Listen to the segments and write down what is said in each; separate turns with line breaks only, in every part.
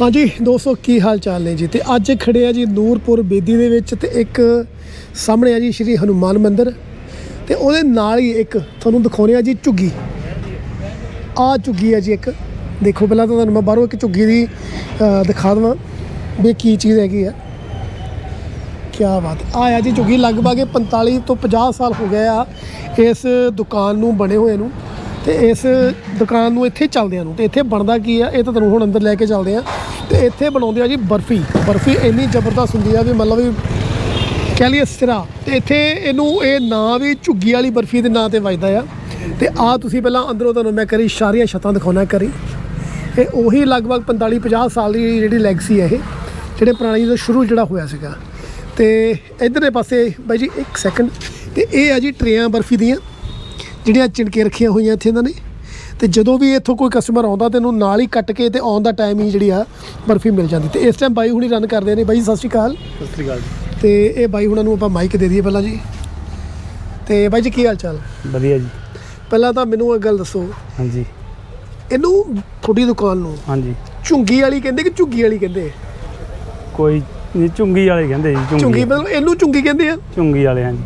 ਹਾਂਜੀ, ਦੋਸਤੋ, ਕੀ ਹਾਲ ਚਾਲ ਨੇ ਜੀ? ਤੇ ਅੱਜ ਖੜੇ ਆ ਜੀ ਨੂਰਪੁਰ ਬੇਦੀ ਦੇ ਵਿੱਚ ਤੇ ਇੱਕ ਸਾਹਮਣੇ ਆ ਜੀ ਸ਼੍ਰੀ ਹਨੂਮਾਨ ਮੰਦਿਰ ਤੇ ਉਹਦੇ ਨਾਲ ਹੀ ਇੱਕ ਤੁਹਾਨੂੰ ਦਿਖਾਉਣੇ ਆ ਜੀ ਝੁੱਗੀ। ਆ ਝੁੱਗੀ ਆ ਜੀ ਇੱਕ। ਦੇਖੋ, ਪਹਿਲਾਂ ਤਾਂ ਤੁਹਾਨੂੰ ਮੈਂ ਬਾਹਰੋਂ ਇੱਕ ਝੁੱਗੀ ਦੀ ਦਿਖਾ ਦਵਾਂ ਵੀ ਕੀ ਚੀਜ਼ ਹੈਗੀ ਆ। ਕੀ ਬਾਤ। ਆ ਆ ਜੀ ਝੁੱਗੀ ਲਗਭਗ ਇਹ 45 ਤੋਂ 50 ਸਾਲ ਹੋ ਗਏ ਆ ਇਸ ਦੁਕਾਨ ਨੂੰ ਬਣੇ ਹੋਏ ਨੂੰ ਤੇ ਇਸ ਦੁਕਾਨ ਨੂੰ ਇੱਥੇ ਚੱਲਦਿਆਂ ਨੂੰ। ਤੇ ਇੱਥੇ ਬਣਦਾ ਕੀ ਆ? ਇਹ ਤਾਂ ਤੁਹਾਨੂੰ ਹੁਣ ਅੰਦਰ ਲੈ ਕੇ ਚੱਲਦੇ ਆ। ਤੇ ਇੱਥੇ ਬਣਾਉਂਦੇ ਆ ਜੀ ਬਰਫੀ। ਬਰਫੀ ਇੰਨੀ ਜ਼ਬਰਦਸਤ ਹੁੰਦੀ ਆ ਵੀ ਮਤਲਬ ਵੀ ਕਹਿ ਲਈਏ ਸਿਰਾ। ਤੇ ਇੱਥੇ ਇਹਨੂੰ ਇਹ ਨਾਂ ਵੀ ਝੁੱਗੀ ਵਾਲੀ ਬਰਫੀ ਦੇ ਨਾਂ ਤੇ ਵੱਜਦਾ ਆ। ਤੇ ਆ ਤੁਸੀਂ ਪਹਿਲਾਂ ਅੰਦਰੋਂ ਤੁਹਾਨੂੰ ਮੈਂ ਕਰੀ ਸਾਰੀਆਂ ਛੱਤਾਂ ਦਿਖਾਉਣਾ ਕਰੀ। ਇਹ ਉਹੀ ਲਗਭਗ 45 50 ਸਾਲ ਦੀ ਜਿਹੜੀ ਲੈਗਸੀ ਹੈ ਇਹ, ਜਿਹੜੇ ਪੁਰਾਣੀ ਤੋਂ ਸ਼ੁਰੂ ਜਿਹੜਾ ਹੋਇਆ ਸੀਗਾ। ਤੇ ਇਧਰਲੇ ਪਾਸੇ ਬਾਈ ਜੀ ਇੱਕ ਸੈਕਿੰਡ ਤੇ ਇਹ ਆ ਜੀ ਟਰੇਆਂ ਬਰਫੀ ਦੀਆਂ, ਜਿਹੜੀਆਂ ਚਿਣਕੇ ਰੱਖੀਆਂ ਹੋਈਆਂ ਇੱਥੇ ਇਹਨਾਂ ਨੇ। ਤੇ ਜਦੋਂ ਵੀ ਇੱਥੋਂ ਕੋਈ ਕਸਟਮਰ ਆਉਂਦਾ ਤੇ ਇਹਨੂੰ ਨਾਲ ਹੀ ਕੱਟ ਕੇ ਤੇ ਆਉਣ ਦਾ ਟਾਈਮ ਹੀ ਜਿਹੜੀ ਆ ਬਰਫੀ ਮਿਲ ਜਾਂਦੀ। ਤੇ ਇਸ ਟਾਈਮ ਬਾਈ ਹੁਣੀ ਰਨ ਕਰਦੇ ਨੇ। ਬਾਈ ਸਤਿ ਸ਼੍ਰੀ ਅਕਾਲ।
ਸਤਿ ਸ੍ਰੀ ਅਕਾਲ
ਤੇ ਇਹ ਬਾਈ ਹੁਣਾਂ ਨੂੰ ਆਪਾਂ ਮਾਈਕ ਦੇ ਦਈਏ ਪਹਿਲਾਂ ਜੀ। ਤੇ ਬਾਈ ਜੀ ਕੀ ਹਾਲ ਚਾਲ?
ਵਧੀਆ ਜੀ।
ਪਹਿਲਾਂ ਤਾਂ ਮੈਨੂੰ ਇਹ ਗੱਲ ਦੱਸੋ।
ਹਾਂਜੀ।
ਇਹਨੂੰ ਤੁਹਾਡੀ ਦੁਕਾਨ ਨੂੰ
ਹਾਂਜੀ।
ਝੁੰਗੀ ਵਾਲੀ ਕਹਿੰਦੇ ਕਿ ਝੁੱਗੀ ਵਾਲੀ ਕਹਿੰਦੇ?
ਕੋਈ ਨਹੀਂ ਝੁੰਗੀ ਵਾਲੇ ਕਹਿੰਦੇ ਜੀ
ਝੁੰਗੀ ਮਤਲਬ ਇਹਨੂੰ ਝੁੰਗੀ ਕਹਿੰਦੇ ਆ?
ਝੁੰਗੀ ਵਾਲੇ ਹਾਂਜੀ।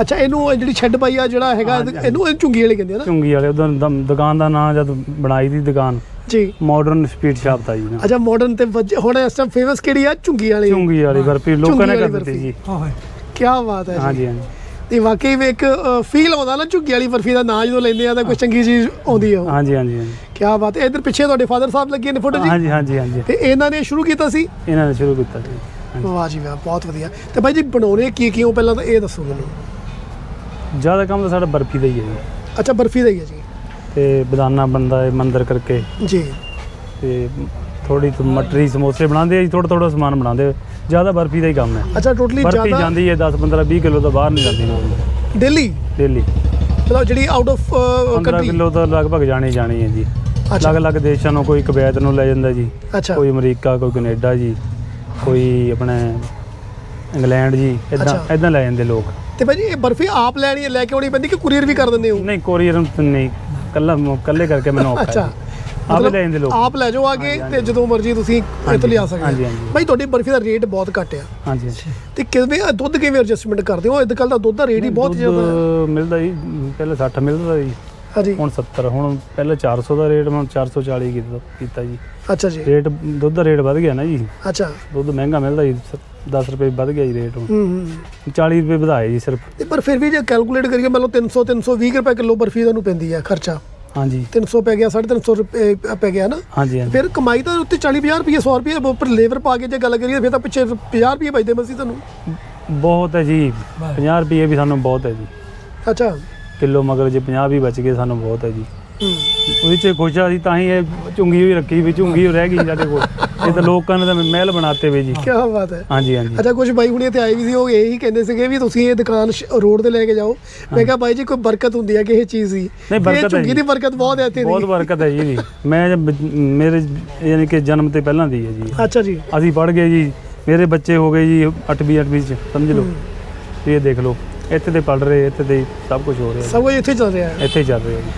ਅੱਛਾ ਇਹਨੂੰ ਇਹ ਜਿਹੜੀ ਛੱਡ ਪਾਈ ਆ ਜਿਹੜਾ ਹੈਗਾ। ਇਹਨੂੰ ਇਹ ਝੁੰਗੀ ਵਾਲੇ ਕਹਿੰਦੇ ਆ ਨਾ?
ਝੁੰਗੀ ਵਾਲੇ ਉਦੋਂ ਦੁਕਾਨ ਦਾ ਨਾਮ ਜਦ ਬਣਾਈ ਦੀ ਦੁਕਾਨ
ਜੀ।
ਮਾਡਰਨ ਸਪੀਡ ਸ਼ਾਪ ਦਾ ਜੀ ਨਾ।
ਅੱਛਾ ਮਾਡਰਨ ਤੇ ਵੱਜ- ਹੁਣ ਇਸ ਟਾਈਮ ਫੇਮਸ ਕਿਹੜੀ ਆ? ਝੁੰਗੀ ਵਾਲੀ।
ਝੁੰਗੀ ਵਾਲੀ ਬਰਫੀ ਲੋਕਾਂ
ਝੁੰਗੀ
ਨੇ
ਵਾਲੀ
ਕਰ ਦਿੱਤੀ
ਬਰਫੀ।
ਜੀ।
ਕੀ ਬਾਤ ਹੈ ਜੀ।
ਹਾਂਜੀ ਹਾਂਜੀ।
ਤੇ ਵਾਕਈ ਵੀ ਇੱਕ ਫੀਲ ਆਉਂਦਾ ਨਾ ਝੁੱਗੀ ਵਾਲੀ ਬਰਫੀ ਦਾ ਨਾਂ ਜਦੋਂ ਲੈਂਦੇ ਆ ਤਾਂ ਕੋਈ ਚੰਗੀ ਚੀਜ਼ ਆਉਂਦੀ ਆ
ਹਾਂਜੀ ਹਾਂਜੀ ਹਾਂਜੀ।
ਕੀ ਬਾਤ ਹੈ। ਇਧਰ ਪਿੱਛੇ ਤੁਹਾਡੇ ਫਾਦਰ ਸਾਹਿਬ ਲੱਗੇ ਨੇ ਫੋਟੋ ਜੀ?
ਹਾਂਜੀ ਹਾਂਜੀ ਹਾਂਜੀ।
ਤੇ ਇਹਨਾਂ ਨੇ ਸ਼ੁਰੂ ਕੀਤਾ ਸੀ?
ਇਹਨਾਂ ਨੇ ਸ਼ੁਰੂ ਕੀਤਾ ਸੀ।
ਵਾਹ ਜੀ ਵਾਹ ਬਹੁਤ ਵਧੀਆ। ਤੇ ਭਾਈ ਜੀ ਬਣਾਉਣੇ ਕੀ ਕੀ ਹੋ ਪਹਿਲਾਂ ਤਾਂ ਇਹ ਦੱਸੋ ਮੈਨੂੰ।
ਜ਼ਿਆਦਾ ਕੰਮ ਤਾਂ ਸਾਡਾ ਬਰਫੀ ਦਾ ਹੀ ਹੈ ਜੀ।
ਅੱਛਾ ਬਰਫੀ ਦਾ ਹੀ ਹੈ ਜੀ।
ਤੇ ਬਦਾਨਾ ਬਣਦਾ ਹੈ ਮੰਦਰ ਕਰਕੇ।
ਜੀ।
ਤੇ ਥੋੜੀ ਮਟਰੀ ਸਮੋਸੇ ਬਣਾਉਂਦੇ ਆ ਜੀ ਥੋੜਾ ਥੋੜਾ ਸਮਾਨ ਬਣਾਉਂਦੇ ਆ। ਜ਼ਿਆਦਾ ਬਰਫੀ ਦਾ ਹੀ ਕੰਮ ਹੈ।
ਅੱਛਾ ਟੋਟਲੀ
ਬਰਫੀ
ਜ਼ਿਆਦਾ
ਜਾਂਦੀ ਹੈ 10 15 20 ਕਿਲੋ ਤੋਂ ਬਾਹਰ ਨਹੀਂ ਜਾਂਦੀ।
ਦਿੱਲੀ?
ਡੇਲੀ
ਮਤਲਬ ਜਿਹੜੀ ਆਊਟ ਆਫ
15
ਕੰਟਰੀ
ਕਿਲੋ ਤਾਂ ਲਗਭਗ ਜਾਣੀ ਜਾਣੀ ਹੈ ਜੀ।
ਅੱਛਾ।
ਅਲੱਗ-ਅਲੱਗ ਦੇਸ਼ਾਂ ਨੂੰ ਕੋਈ ਕੁਵੈਤ ਨੂੰ ਲੈ ਜਾਂਦਾ ਜੀ।
ਅੱਛਾ।
ਕੋਈ ਅਮਰੀਕਾ ਕੋਈ ਕੈਨੇਡਾ ਜੀ। ਕੋਈ ਆਪਣੇ ਇੰਗਲੈਂਡ ਜੀ। ਇਦਾਂ
ਅੱਛਾ।
ਇਦਾਂ ਲੈ ਜਾਂਦੇ ਲੋਕ।
ਤੇ ਭਾਈ ਜੀ ਇਹ ਬਰਫੀ ਆਪ ਲੈਣੀ ਹੈ ਲੈ ਕੇ ਆਉਣੀ ਪੈਂਦੀ ਕਿ ਕੁਰੀਅਰ ਵੀ ਕਰ ਦਿੰਦੇ ਹੋ?
ਨਹੀਂ ਕੋਰੀਅਰ ਨਹੀਂ। ਕੱਲਾ ਕੱਲੇ ਕਰਕੇ ਮੈਨੂੰ ਔਖਾ
ਅੱਛਾ।
ਆਪੇ ਲੈ ਜਾਂਦੇ ਲੋਕ।
ਆਪ ਲੈ ਜਾਓ ਆਗੇ
ਹਾਂਜੀ,
ਤੇ ਜਦੋਂ ਮਰਜ਼ੀ ਤੁਸੀਂ ਇੱਥੇ ਲਿਆ ਸਕਦੇ ਹੋ।
ਹਾਂਜੀ।
ਭਾਈ ਤੁਹਾਡੀ ਬਰਫੀ ਦਾ ਰੇਟ ਬਹੁਤ ਘੱਟ ਆ।
ਹਾਂਜੀ
ਤੇ ਕਿਵੇਂ ਦੁੱਧ ਕਿਵੇਂ ਐਡਜਸਟਮੈਂਟ ਕਰਦੇ ਹੋ? ਅੱਜ ਕੱਲ ਦਾ ਦੁੱਧ ਦਾ ਰੇਟ ਹੀ ਬਹੁਤ ਜ਼ਿਆਦਾ
ਮਿਲਦਾ ਜੀ ਪਹਿਲੇ 60 ਮਿਲਦਾ ਜੀ
ਹਾਂਜੀ।
ਹੁਣ 70 ਹੁਣ ਪਹਿਲੇ 400 ਦਾ ਰੇਟ ਹੁਣ 440 ਕੀਤਾ ਕੀਤਾ ਜੀ।
ਅੱਛਾ ਜੀ।
ਰੇਟ ਦੁੱਧ ਦਾ ਰੇਟ ਵੱਧ ਗਿਆ ਨਾ ਜੀ।
ਅੱਛਾ।
ਦੁੱਧ ਮਹਿੰਗਾ ਮਿਲਦਾ ਜੀ 10 ਰੁਪਏ ਵੱਧ ਗਿਆ ਜੀ ਰੇਟ ਹੁਣ।
ਹੂੰ ਹੂੰ
40 ਰੁਪਏ ਵਧਾਏ ਜੀ ਸਿਰਫ।
ਤੇ ਪਰ ਫਿਰ ਵੀ ਜੇ ਕੈਲਕੂਲੇਟ ਕਰੀਏ ਮੰਨ ਲਓ 300 320 ਰੁਪਏ ਕਿਲੋ ਬਰਫੀ ਦਾ ਨੂੰ ਪੈਂਦੀ ਹੈ ਖਰਚਾ।
ਹਾਂਜੀ।
300 ਪੈ ਗਿਆ 350 ਰੁਪਏ ਪੈ ਗਿਆ ਨਾ।
ਹਾਂਜੀ ਹਾਂਜੀ।
ਫਿਰ ਕਮਾਈ ਤਾਂ ਉੱਤੇ 40 50 ਰੁਪਏ 100 ਰੁਪਏ ਉੱਪਰ ਲੇਬਰ ਪਾ ਕੇ ਜੇ ਗੱਲ ਕਰੀਏ ਫਿਰ ਤਾਂ ਪਿੱਛੇ 50 ਰੁਪਏ ਬਚਦੇ ਮਸੀ ਤੁਹਾਨੂੰ।
ਬਹੁਤ ਹੈ ਜੀ। 50 ਰੁਪਏ ਵੀ ਸਾਨੂੰ ਬਹੁਤ ਹੈ ਜੀ।
ਅੱਛਾ।
ਕਿਲੋ ਮਗਰ ਜੇ 50 ਵੀ ਬਚ ਗਏ ਸਾਨੂੰ ਬਹੁਤ ਹੈ ਜੀ। ਉਹਦੇ ਚ ਖੁਸ਼ ਆ ਸੀ ਤਾਂ ਹੀ ਇਹ ਝੁੰਗੀ ਹੋਈ ਰੱਖੀ ਵੀ ਝੁੰਗੀ ਹੋਈ ਰਹਿ ਗਈ ਸਾਡੇ ਕੋਲ। ਇਹ ਤਾਂ ਲੋਕਾਂ ਨੇ ਤਾਂ ਮਹਿਲ ਬਣਾਤੇ ਵੇ ਜੀ।
ਕੀ ਬਾਤ ਹੈ।
ਹਾਂਜੀ ਹਾਂਜੀ।
ਅੱਛਾ ਕੁਝ ਬਾਈ ਹੁਣੀ ਇੱਥੇ ਆਏ ਵੀ ਸੀ ਉਹ ਇਹੀ ਕਹਿੰਦੇ ਸੀਗੇ ਵੀ ਤੁਸੀਂ ਇਹ ਦੁਕਾਨ ਰੋਡ ਤੇ ਲੈ ਕੇ ਜਾਓ। ਮੈਂ ਕਿਹਾ ਬਾਈ ਜੀ ਕੋਈ ਬਰਕਤ ਹੁੰਦੀ ਹੈ ਕਿਸੇ ਚੀਜ਼ ਦੀ?
ਨਹੀਂ, ਬਰਕਤ ਹੈ
ਝੁੱਗੀ
ਜੀ।
ਦੀ ਬਰਕਤ ਬਹੁਤ ਹੈ ਇੱਥੇ
ਬਹੁਤ ਬਰਕਤ ਹੈ ਜੀ ਮੈਂ ਮੇਰੇ ਯਾਨੀ ਕਿ ਜਨਮ ਤੇ ਪਹਿਲਾਂ ਦੀ ਹੈ ਜੀ।
ਅੱਛਾ ਜੀ।
ਅਸੀਂ ਪੜ ਗਏ ਜੀ ਮੇਰੇ ਬੱਚੇ ਹੋ ਗਏ ਜੀ 8ਵੀਂ 8ਵੀਂ ਚ ਸਮਝ ਲਓ। ਇਹ ਦੇਖ ਲਓ। ਇੱਥੇ ਤੇ ਪੜ ਰਹੇ ਇੱਥੇ ਤੇ ਸਭ ਕੁਝ ਹੋ ਰਿਹਾ
ਸਭ ਕੁਝ ਇੱਥੇ ਚੱਲ ਰਿਹਾ ਹੈ।
ਇੱਥੇ ਹੀ ਚੱਲ ਰਿਹਾ ਜੀ।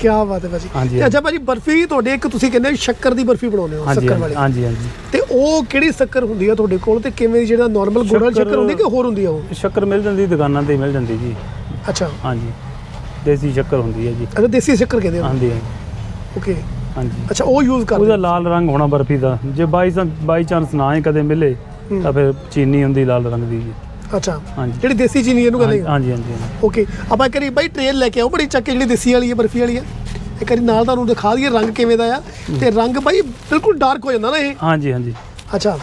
ਕੀ ਬਾਤ ਹੈ ਭਾਜੀ।
ਹਾਂਜੀ,
ਤੇ ਅੱਛਾ ਭਾਜੀ ਬਰਫੀ ਤੁਹਾਡੇ ਇੱਕ ਤੁਸੀਂ ਕਹਿੰਦੇ ਹੋ ਸ਼ੱਕਰ ਦੀ ਬਰਫੀ ਬਣਾਉਂਦੇ ਹੋ
ਹਾਂਜੀ
ਸ਼ੱਕਰ ਵਾਲੀ।
ਹਾਂਜੀ ਹਾਂਜੀ।
ਤੇ ਉਹ ਕਿਹੜੀ ਸ਼ੱਕਰ ਹੁੰਦੀ ਹੈ ਤੁਹਾਡੇ ਕੋਲ ਤੇ ਕਿਵੇਂ ਦੀ ਜਿਹੜਾ ਨਾਰਮਲ ਗੁੜ ਵਾਲੀ
ਸ਼ੱਕਰ-
ਸ਼ੱਕਰ ਹੁੰਦੀ ਕਿ ਹੋਰ ਹੁੰਦੀ ਆ ਉਹ?
ਸ਼ੱਕਰ ਮਿਲ ਜਾਂਦੀ ਦੁਕਾਨਾਂ ਤੇ ਹੀ ਮਿਲ ਜਾਂਦੀ ਜੀ।
ਅੱਛਾ।
ਹਾਂਜੀ। ਦੇਸੀ ਸ਼ੱਕਰ ਹੁੰਦੀ ਹੈ ਜੀ।
ਅੱਛਾ ਦੇਸੀ ਸ਼ੱਕਰ ਕਹਿੰਦੇ ਹੋ?
ਹਾਂਜੀ
ਓਕੇ।
ਹਾਂਜੀ।
ਅੱਛਾ ਉਹ ਯੂਜ਼ ਕਰਦੇ
ਉਹਦਾ ਲਾਲ ਰੰਗ ਹੋਣਾ ਬਰਫੀ ਦਾ। ਜੇ ਬਾਈ ਬਾਈ ਚਾਂਸ ਨਾ ਹੀ ਕਦੇ ਮਿਲੇ
ਹੂੰ।
ਤਾਂ ਫਿਰ ਚੀਨੀ ਹੁੰਦੀ ਲਾਲ ਰੰਗ ਦੀ ਜੀ।
ਅੱਛਾ।
ਹਾਂਜੀ।
ਜਿਹੜੀ ਦੇਸੀ ਚੀਨੀ ਇਹਨੂੰ ਕਹਿੰਦੇ ਆ।
ਹਾਂਜੀ ਹਾਂਜੀ ਹਾਂਜੀ।
ਓਕੇ ਆਪਾਂ ਕਰੀ ਬਾਈ ਟ੍ਰੇਨ ਲੈ ਕੇ ਆਓ। ਬੜੀ ਚੱਕ ਕੇ ਜਿਹੜੀ ਦੇਸੀ ਵਾਲੀ ਹੈ ਬਰਫੀ ਵਾਲੀ ਹੈ। ਇੱਕ ਵਾਰੀ ਨਾਲ ਤੁਹਾਨੂੰ ਦਿਖਾ ਦਈਏ ਰੰਗ ਕਿਵੇਂ ਦਾ ਆ। ਤੇ ਰੰਗ ਬਾਈ ਬਿਲਕੁਲ ਡਾਰਕ ਹੋ ਜਾਂਦਾ ਨਾ ਇਹ।
ਹਾਂਜੀ ਹਾਂਜੀ।
ਅੱਛਾ।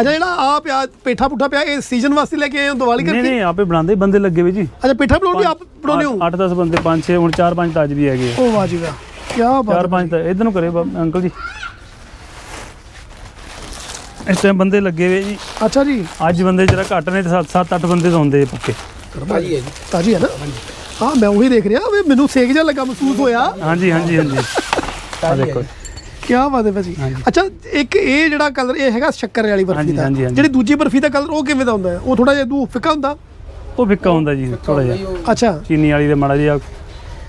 ਅੱਛਾ ਜਿਹੜਾ ਆ ਪਿਆ ਪੇਠਾ ਪੁੱਠਾ ਪਿਆ ਇਹ ਸੀਜ਼ਨ ਵਾਸਤੇ ਲੈ ਕੇ ਆਏ ਹੋ ਦੀਵਾਲੀ
ਨਹੀਂ
ਕਰਕੇ?
ਨਹੀਂ ਆਪੇ ਬਣਾਉਂਦੇ ਬੰਦੇ ਲੱਗੇ ਵੇ ਜੀ।
ਅੱਛਾ ਪੇਠਾ ਬਣਾਉਣ ਵੀ ਆਪ ਬਣਾਉਂਦੇ ਹੋ?
8-10 ਬੰਦੇ 5-6 ਹੁਣ 4-5 ਤਾਂ ਅੱਜ ਵੀ ਹੈਗੇ
ਉਹ ਵਾਹ ਜੀ ਵਾਹ। ਕੀ ਬਾਤ
4-5 ਤਾਂ ਇਧਰ ਨੂੰ ਕਰੇ ਬਾ- ਅੰਕਲ ਜੀ। ਇਸ ਟਾਈਮ ਬੰਦੇ ਲੱਗੇ ਵੇ ਜੀ।
ਅੱਛਾ ਜੀ।
ਅੱਜ ਬੰਦੇ ਜਰਾ ਘੱਟ ਨੇ ਤੇ 7-8 ਬੰਦੇ ਤਾਂ ਹੁੰਦੇ ਪੱਕੇ।
ਤਾਜੀ ਹੈ ਜੀ। ਤਾਜੀ ਹੈ ਨਾ? ਹਾਂ ਮੈਂ ਉਹੀ ਦੇਖ ਰਿਹਾ ਵੀ ਮੈਨੂੰ ਸੇਕ ਜਿਹਾ ਲੱਗਾ ਮਹਿਸੂਸ ਹੋਇਆ।
ਹਾਂਜੀ ਹਾਂਜੀ ਹਾਂਜੀ। ਆ ਦੇਖੋ।
ਕੀ ਬਾਤ ਹੈ ਭਾਜੀ। ਅੱਛਾ ਇੱਕ ਇਹ ਜਿਹੜਾ ਕਲਰ ਇਹ ਹੈਗਾ ਸ਼ੱਕਰ ਵਾਲੀ ਬਰਫੀ ਦਾ। ਜਿਹੜੀ ਦੂਜੀ ਬਰਫੀ ਦਾ ਕਲਰ ਉਹ ਕਿਵੇਂ ਦਾ ਹੁੰਦਾ ਹੈ? ਉਹ ਥੋੜਾ ਜਿਹਾ ਦੂ ਫਿੱਕਾ ਹੁੰਦਾ?
ਉਹ ਫਿੱਕਾ ਹੁੰਦਾ ਜੀ ਥੋੜਾ ਜਿਹਾ।
ਅੱਛਾ।
ਚੀਨੀ ਵਾਲੀ ਦੇ ਮਾੜਾ ਜਿਹਾ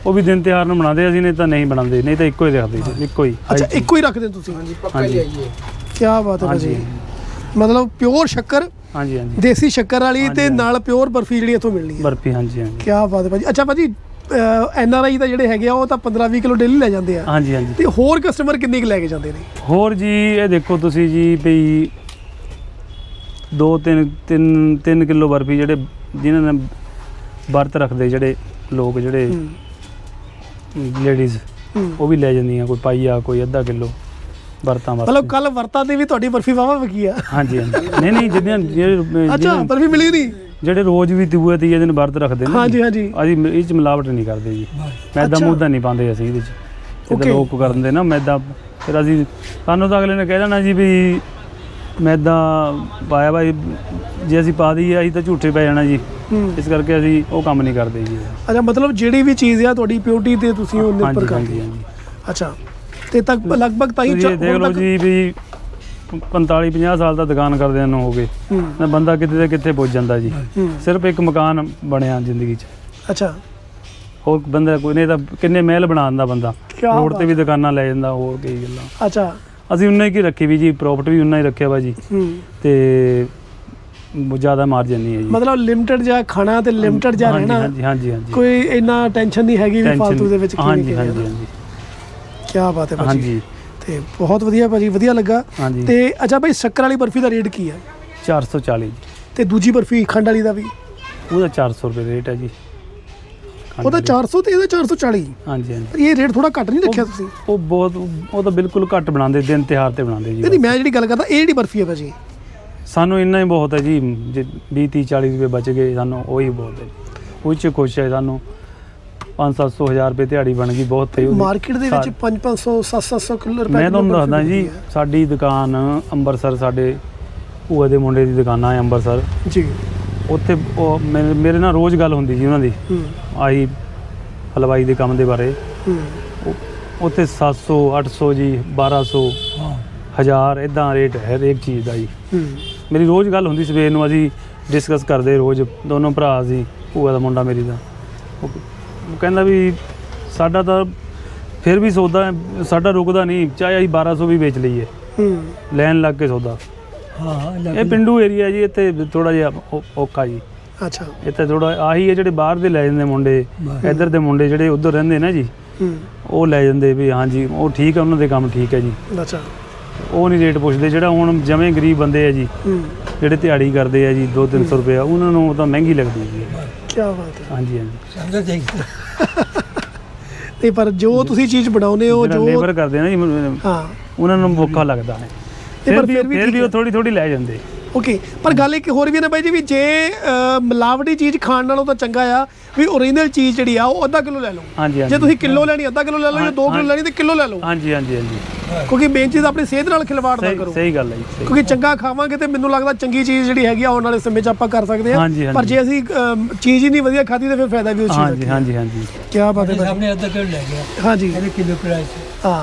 ਉਹ ਵੀ ਦਿਨ ਤਿਉਹਾਰ ਨੂੰ ਬਣਾਉਂਦੇ ਅਸੀਂ ਨਹੀਂ ਤਾਂ ਨਹੀਂ ਬਣਾਉਂਦੇ ਨਹੀਂ ਤਾਂ ਇੱਕੋ ਹੀ ਰੱਖਦੇ ਜੀ ਇੱਕੋ ਹੀ।
ਅੱਛਾ ਇੱਕੋ ਹੀ ਰੱਖਦੇ ਹੋ ਤੁਸੀਂ?
ਹਾਂਜੀ
ਕੀ ਬਾਤ ਹੈ ਭਾਜੀ। ਮਤਲਬ ਪਿਓਰ ਸ਼ੱਕਰ
ਹਾਂਜੀ ਹਾਂਜੀ।
ਦੇਸੀ ਸ਼ੱਕਰ ਵਾਲੀ ਤੇ। ਨਾਲ ਪਿਓਰ ਬਰਫੀ ਜਿਹੜੀ ਇੱਥੋਂ ਮਿਲਣੀ ਹੈ।
ਬਰਫੀ ਹਾਂਜੀ ਹਾਂਜੀ।
ਕੀ ਬਾਤ ਹੈ ਭਾਜੀ। ਅੱਛਾ ਭਾਜੀ ਐਨ ਆਰ ਆਈ ਦਾ ਜਿਹੜੇ ਹੈਗੇ ਆ ਉਹ ਤਾਂ 15 20 ਕਿਲੋ ਡੇਲੀ ਲੈ ਜਾਂਦੇ ਆ।
ਹਾਂਜੀ ਹਾਂਜੀ।
ਤੇ ਹੋਰ ਕਸਟਮਰ ਕਿੰਨੇ ਕੁ ਲੈ ਕੇ ਜਾਂਦੇ ਨੇ?
ਹੋਰ ਜੀ ਇਹ ਦੇਖੋ ਤੁਸੀਂ ਜੀ ਵੀ 2 3 3 3 ਕਿਲੋ ਬਰਫੀ ਜਿਹੜੇ ਜਿਨ੍ਹਾਂ ਨੇ ਵਰਤ ਰੱਖਦੇ ਜਿਹੜੇ ਲੋਕ ਜਿਹੜੇ ਲੇਡੀਜ਼ ਉਹ ਵੀ ਲੈ ਜਾਂਦੀਆਂ ਕੋਈ ਪਾਈਆ ਕੋਈ ਅੱਧਾ ਕਿਲੋ। ਵਰਤਾਂ
ਮਤਲਬ
ਵਾਸਤੇ
ਕੱਲ ਵਰਤਾਂ ਤੇ ਵੀ ਤੁਹਾਡੀ ਬਰਫੀ ਵਾਵਾ ਵਿਕੀ ਆ।
ਹਾਂਜੀ ਹਾਂਜੀ। ਨਹੀਂ ਨਹੀਂ ਜਿਹੜੇ
ਅੱਛਾ ਬਰਫੀ ਮਿਲੀ ਨਹੀਂ?
ਜਿਹੜੇ ਰੋਜ਼ ਵੀ ਦੂਏ ਤੀਏ ਦਿਨ ਵਰਤ ਰੱਖਦੇ ਨੇ
ਹਾਂਜੀ ਹਾਂਜੀ।
ਅਸੀਂ ਇਹ ਚ ਮਿਲਾਵਟ ਨਹੀਂ ਕਰਦੇ ਜੀ। ਮੈਦਾ। ਮੂਦਾ ਨਹੀਂ ਪਾਉਂਦੇ ਅਸੀਂ ਇਹਦੇ ਚ. ਇਹਦੇ ਲੋਕ ਕਰਦੇ ਨਾ ਮੈਦਾ ਫਿਰ ਅਸੀਂ ਸਾਨੂੰ ਤਾਂ ਅਗਲੇ ਨੇ ਕਹਿ ਦੇਣਾ ਜੀ ਵੀ ਮੈਦਾ ਪਾਇਆ ਭਾਈ ਜੇ। ਅਸੀਂ ਪਾ ਦਈਏ ਅਸੀਂ ਤਾਂ ਝੂਠੇ ਪੈ ਜਾਣਾ ਜੀ। ਇਸ ਕਰਕੇ ਅਸੀਂ ਉਹ ਕੰਮ ਨਹੀਂ ਕਰਦੇ ਜੀ।
ਅੱਛਾ ਮਤਲਬ ਜਿਹੜੀ ਵੀ ਚੀਜ਼ ਆ ਤੁਹਾਡੀ ਪਿਓਰਟੀ ਤੇ ਤੁਸੀਂ ਉਹਦੇ ਉੱਪਰ ਕਰਦੇ
ਹਾਂਜੀ
ਹੋ।
ਹਾਂਜੀ।
ਅੱਛਾ। ਤੇ ਤੱਕ ਲਗਭਗ ਤਾਂ ਹੀ
ਤੁਸੀਂ ਦੇਖ ਲਓ ਜੀ ਵੀ 45 50 ਸਾਲ ਦਾ ਦੁਕਾਨ ਕਰਦਿਆਂ ਨੂੰ ਹੋ। ਗਏ ਨਾ ਬੰਦਾ ਕਿਤੇ ਤੇ ਕਿੱਥੇ ਪਹੁੰਚ ਜਾਂਦਾ ਜੀ। ਸਿਰਫ ਇੱਕ ਮਕਾਨ ਬਣਿਆ ਜ਼ਿੰਦਗੀ 'ਚ।
ਅੱਛਾ।
ਹੋਰ ਬੰਦਾ ਕੋਈ ਨਹੀਂ ਤਾਂ ਕਿੰਨੇ ਮਹਿਲ ਬਣਾ ਦਿੰਦਾ ਬੰਦਾ। ਰੋਡ। ਤੇ ਵੀ ਦੁਕਾਨਾਂ ਲੈ ਜਾਂਦਾ ਹੋਰ ਕਈ ਗੱਲਾਂ।
ਅੱਛਾ।
ਅਸੀਂ ਉਨਾ ਹੀ ਕੀ ਰੱਖੀ ਵੀ ਜੀ ਪ੍ਰੋਫਿਟ ਵੀ ਉਨਾ ਹੀ ਰੱਖਿਆ ਵਾ ਜੀ। ਤੇ ਜ਼ਿਆਦਾ ਮਾਰਜਨ ਨਹੀਂ ਹੈ ਜੀ।
ਮਤਲਬ ਲਿਮਟਿਡ ਜਾਂ ਖਾਣਾ ਤੇ ਲਿਮਟਿਡ ਜਾਂ
ਹਾਂਜੀ,
ਰਹਿਣਾ
ਹਾਂਜੀ ਹਾਂਜੀ ਹਾਂਜੀ।
ਕੋਈ ਇੰਨਾ ਟੈਨਸ਼ਨ ਨਹੀਂ ਹੈਗੀ ਵੀ ਫालतू ਦੇ ਵਿੱਚ ਕੀ
ਹਾਂਜੀ ਹਾਂਜੀ ਹਾਂਜੀ।
ਕੀ ਬਾਤ ਹੈ ਭਾਜੀ।
ਹਾਂਜੀ।
ਤੇ ਬਹੁਤ ਵਧੀਆ ਭਾਜੀ ਵਧੀਆ ਲੱਗਾ।
ਹਾਂਜੀ।
ਤੇ ਅੱਛਾ ਭਾਈ ਸ਼ੱਕਰ ਵਾਲੀ ਬਰਫੀ ਦਾ ਰੇਟ ਕੀ ਹੈ?
440 ਜੀ
ਤੇ ਦੂਜੀ ਬਰਫੀ ਖੰਡ ਵਾਲੀ ਦਾ ਵੀ?
ਉਹਦਾ 400 ਰੁਪਏ ਰੇਟ ਹੈ ਜੀ।
ਉਹਦਾ 400 ਤੇ ਇਹਦਾ 440
ਹਾਂਜੀ ਹਾਂਜੀ।
ਪਰ ਇਹ ਰੇਟ ਥੋੜਾ ਘੱਟ ਨਹੀਂ ਰੱਖਿਆ ਤੁਸੀਂ?
ਉਹ ਬਹੁਤ ਉਹ ਤਾਂ ਬਿਲਕੁਲ ਘੱਟ ਬਣਾਉਂਦੇ ਦਿਨ ਤਿਉਹਾਰ ਤੇ ਬਣਾਉਂਦੇ ਜੀ
ਨਹੀਂ ਨਹੀਂ ਮੈਂ ਜਿਹੜੀ ਗੱਲ ਕਰਦਾ ਇਹ ਜਿਹੜੀ ਬਰਫੀ ਹੈ ਭਾਜੀ।
ਸਾਨੂੰ ਇੰਨਾ ਹੀ ਬਹੁਤ ਹੈ ਜੀ ਜੇ 20 30 40 ਰੁਪਏ ਬਚ ਗਏ ਸਾਨੂੰ ਉਹੀ ਬਹੁਤ ਹੈ ਉਹ 'ਚ ਖੁਸ਼ ਹੈ ਸਾਨੂੰ। 5 700 ਹਜ਼ਾਰ ਰੁਪਏ ਦਿਹਾੜੀ ਬਣ ਗਈ ਬਹੁਤ ਉਹਦੀ।
ਮਾਰਕੀਟ ਦੇ ਵਿੱਚ 5 500 700 ਕਿਲੋ ਰੁਪਏ
ਮੈਂ ਤੁਹਾਨੂੰ ਦੱਸਦਾ ਜੀ। ਸਾਡੀ ਦੁਕਾਨ ਅੰਮ੍ਰਿਤਸਰ ਸਾਡੇ ਭੂਆ ਦੇ ਮੁੰਡੇ ਦੀ ਦੁਕਾਨਾਂ ਹੈ ਅੰਮ੍ਰਿਤਸਰ
ਜੀ।
ਉੱਥੇ ਮੇਰੇ ਨਾਲ ਰੋਜ਼ ਗੱਲ ਹੁੰਦੀ ਜੀ ਉਹਨਾਂ ਦੀ ਆਹੀ ਹਲਵਾਈ ਦੇ ਕੰਮ ਦੇ ਬਾਰੇ। ਉੱਥੇ 700 800 ਜੀ 1200 ਹਜ਼ਾਰ ਇਦਾਂ ਰੇਟ ਹੈ ਹਰੇਕ ਚੀਜ਼ ਦਾ ਜੀ। ਮੇਰੀ ਰੋਜ਼ ਗੱਲ ਹੁੰਦੀ ਸਵੇਰ ਨੂੰ ਅਸੀਂ ਡਿਸਕਸ ਕਰਦੇ ਰੋਜ਼ ਦੋਨੋਂ ਭਰਾ ਸੀ ਭੂਆ ਦਾ ਮੁੰਡਾ ਮੇਰੀ ਦਾ। ਉਹ ਉਹ ਕਹਿੰਦਾ ਵੀ ਸਾਡਾ ਤਾਂ ਫਿਰ ਵੀ ਸੌਦਾ ਸਾਡਾ ਰੁਕਦਾ ਨਹੀਂ ਚਾਹੇ ਅਸੀਂ 1200 ਵੀ ਵੇਚ ਲਈਏ।
ਹੂੰ।
ਲੈਣ ਲੱਗ ਕੇ ਸੌਦਾ।
ਹਾਂ
ਇਹ ਪਿੰਡੂ ਏਰੀਆ ਜੀ ਇੱਥੇ ਥੋੜਾ ਜਿਹਾ ਔ- ਔਖਾ ਜੀ।
ਅੱਛਾ।
ਇੱਥੇ ਥੋੜਾ ਆਹੀ ਹੈ ਜਿਹੜੇ ਬਾਹਰ ਦੇ ਲੈ ਜਾਂਦੇ ਮੁੰਡੇ ਇੱਧਰ ਦੇ ਮੁੰਡੇ ਜਿਹੜੇ ਉੱਧਰ ਰਹਿੰਦੇ ਨੇ ਜੀ
ਹੂੰ।
ਉਹ ਲੈ ਜਾਂਦੇ ਵੀ ਹਾਂਜੀ ਉਹ ਠੀਕ ਹੈ ਉਹਨਾਂ ਦੇ ਕੰਮ ਠੀਕ ਹੈ ਜੀ।
ਅੱਛਾ।
ਉਹ ਨਹੀਂ ਰੇਟ ਪੁੱਛਦੇ ਜਿਹੜਾ ਹੁਣ ਜਵੇਂ ਗਰੀਬ ਬੰਦੇ ਆ ਜੀ ਜਿਹੜੇ ਦਿਹਾੜੀ ਕਰਦੇ ਆ ਜੀ 2-300 ਰੁਪਏ ਉਹਨਾਂ ਨੂੰ ਤਾਂ ਮਹਿੰਗੀ ਲੱਗਦੀ ਜੀ
ਕੀ ਬਾਤ ਹੈ।
ਹਾਂਜੀ ਹਾਂਜੀ।
ਸਮਝ ਦੇਖ
ਤੇ ਪਰ ਜੋ ਤੁਸੀਂ ਚੀਜ਼ ਬਣਾਉਨੇ ਹੋ ਜੋ
ਲੇਬਰ ਕਰਦੇ ਆ ਨਾ ਜੀ
ਹਾਂ।
ਉਹਨਾਂ ਨੂੰ ਔਖਾ ਲੱਗਦਾ ਹੈ।
ਤੇ
ਫਿਰ
ਪਰ
ਵੀ
ਫਿਰ ਵੀ।
ਉਹ ਥੋੜੀ ਥੋੜੀ ਲੈ ਜਾਂਦੇ।
ਓਕੇ ਪਰ ਗੱਲ ਇੱਕ ਹੋਰ ਵੀ ਹੈ ਨਾ ਬਾਈ ਜੀ ਵੀ ਜੇ ਮਿਲਾਵਟੀ ਚੀਜ਼ ਖਾਣ ਨਾਲੋਂ ਤਾਂ ਚੰਗਾ ਆ ਵੀ ਓਰੀਜਨਲ ਚੀਜ਼ ਜਿਹੜੀ ਆ ਉਹ ਅੱਧਾ ਕਿਲੋ ਲੈ ਲਓ।
ਹਾਂਜੀ
ਜੇ
ਹਾਂਜੀ
ਤੁਸੀਂ ਕਿਲੋ ਲੈਣੀ ਅੱਧਾ ਕਿਲੋ ਲੈ ਲਓ ਜੇ
ਹਾਂ,
2 ਕਿਲੋ। ਲੈਣੀ ਤੇ ਕਿਲੋ ਲੈ ਲਓ।
ਹਾਂਜੀ ਹਾਂਜੀ ਹਾਂਜੀ।
ਕਿਉਂਕਿ ਮੇਨ ਚੀਜ਼ ਆਪਣੀ ਸਿਹਤ ਨਾਲ ਖਿਲਵਾੜ ਨਾ ਕਰੋ।
ਸਹੀ ਗੱਲ ਹੈ ਜੀ ਸਹੀ
ਕਿਉਂਕਿ ਚੰਗਾ ਖਾਵਾਂਗੇ ਤੇ ਮੈਨੂੰ ਲੱਗਦਾ ਚੰਗੀ ਚੀਜ਼ ਜਿਹੜੀ ਹੈਗੀ ਆ ਆਉਣ ਵਾਲੇ ਸਮੇਂ 'ਚ ਆਪਾਂ ਕਰ ਸਕਦੇ
ਹਾਂਜੀ, ਹਾਂਜੀ।
ਪਰ ਜੇ ਅਸੀਂ ਅਮ, ਚੀਜ਼ ਹੀ ਨਹੀਂ ਵਧੀਆ ਖਾਧੀ ਤਾਂ ਫਿਰ ਫਾਇਦਾ ਵੀ ਉਸ ਚੀਜ਼
ਹਾਂਜੀ
ਦਾ
ਹਾਂਜੀ ਹਾਂਜੀ।
ਕੀ ਬਾਤ ਹੈ ਭਾਈ
ਸਾਹਮਣੇ ਅੱਧਾ ਕਿਲੋ ਲੈ ਗਿਆ।
ਹਾਂਜੀ।
ਇਹਨੇ ਕਿਲੋ ਪ੍ਰਾਈਸ
ਹਾਂ।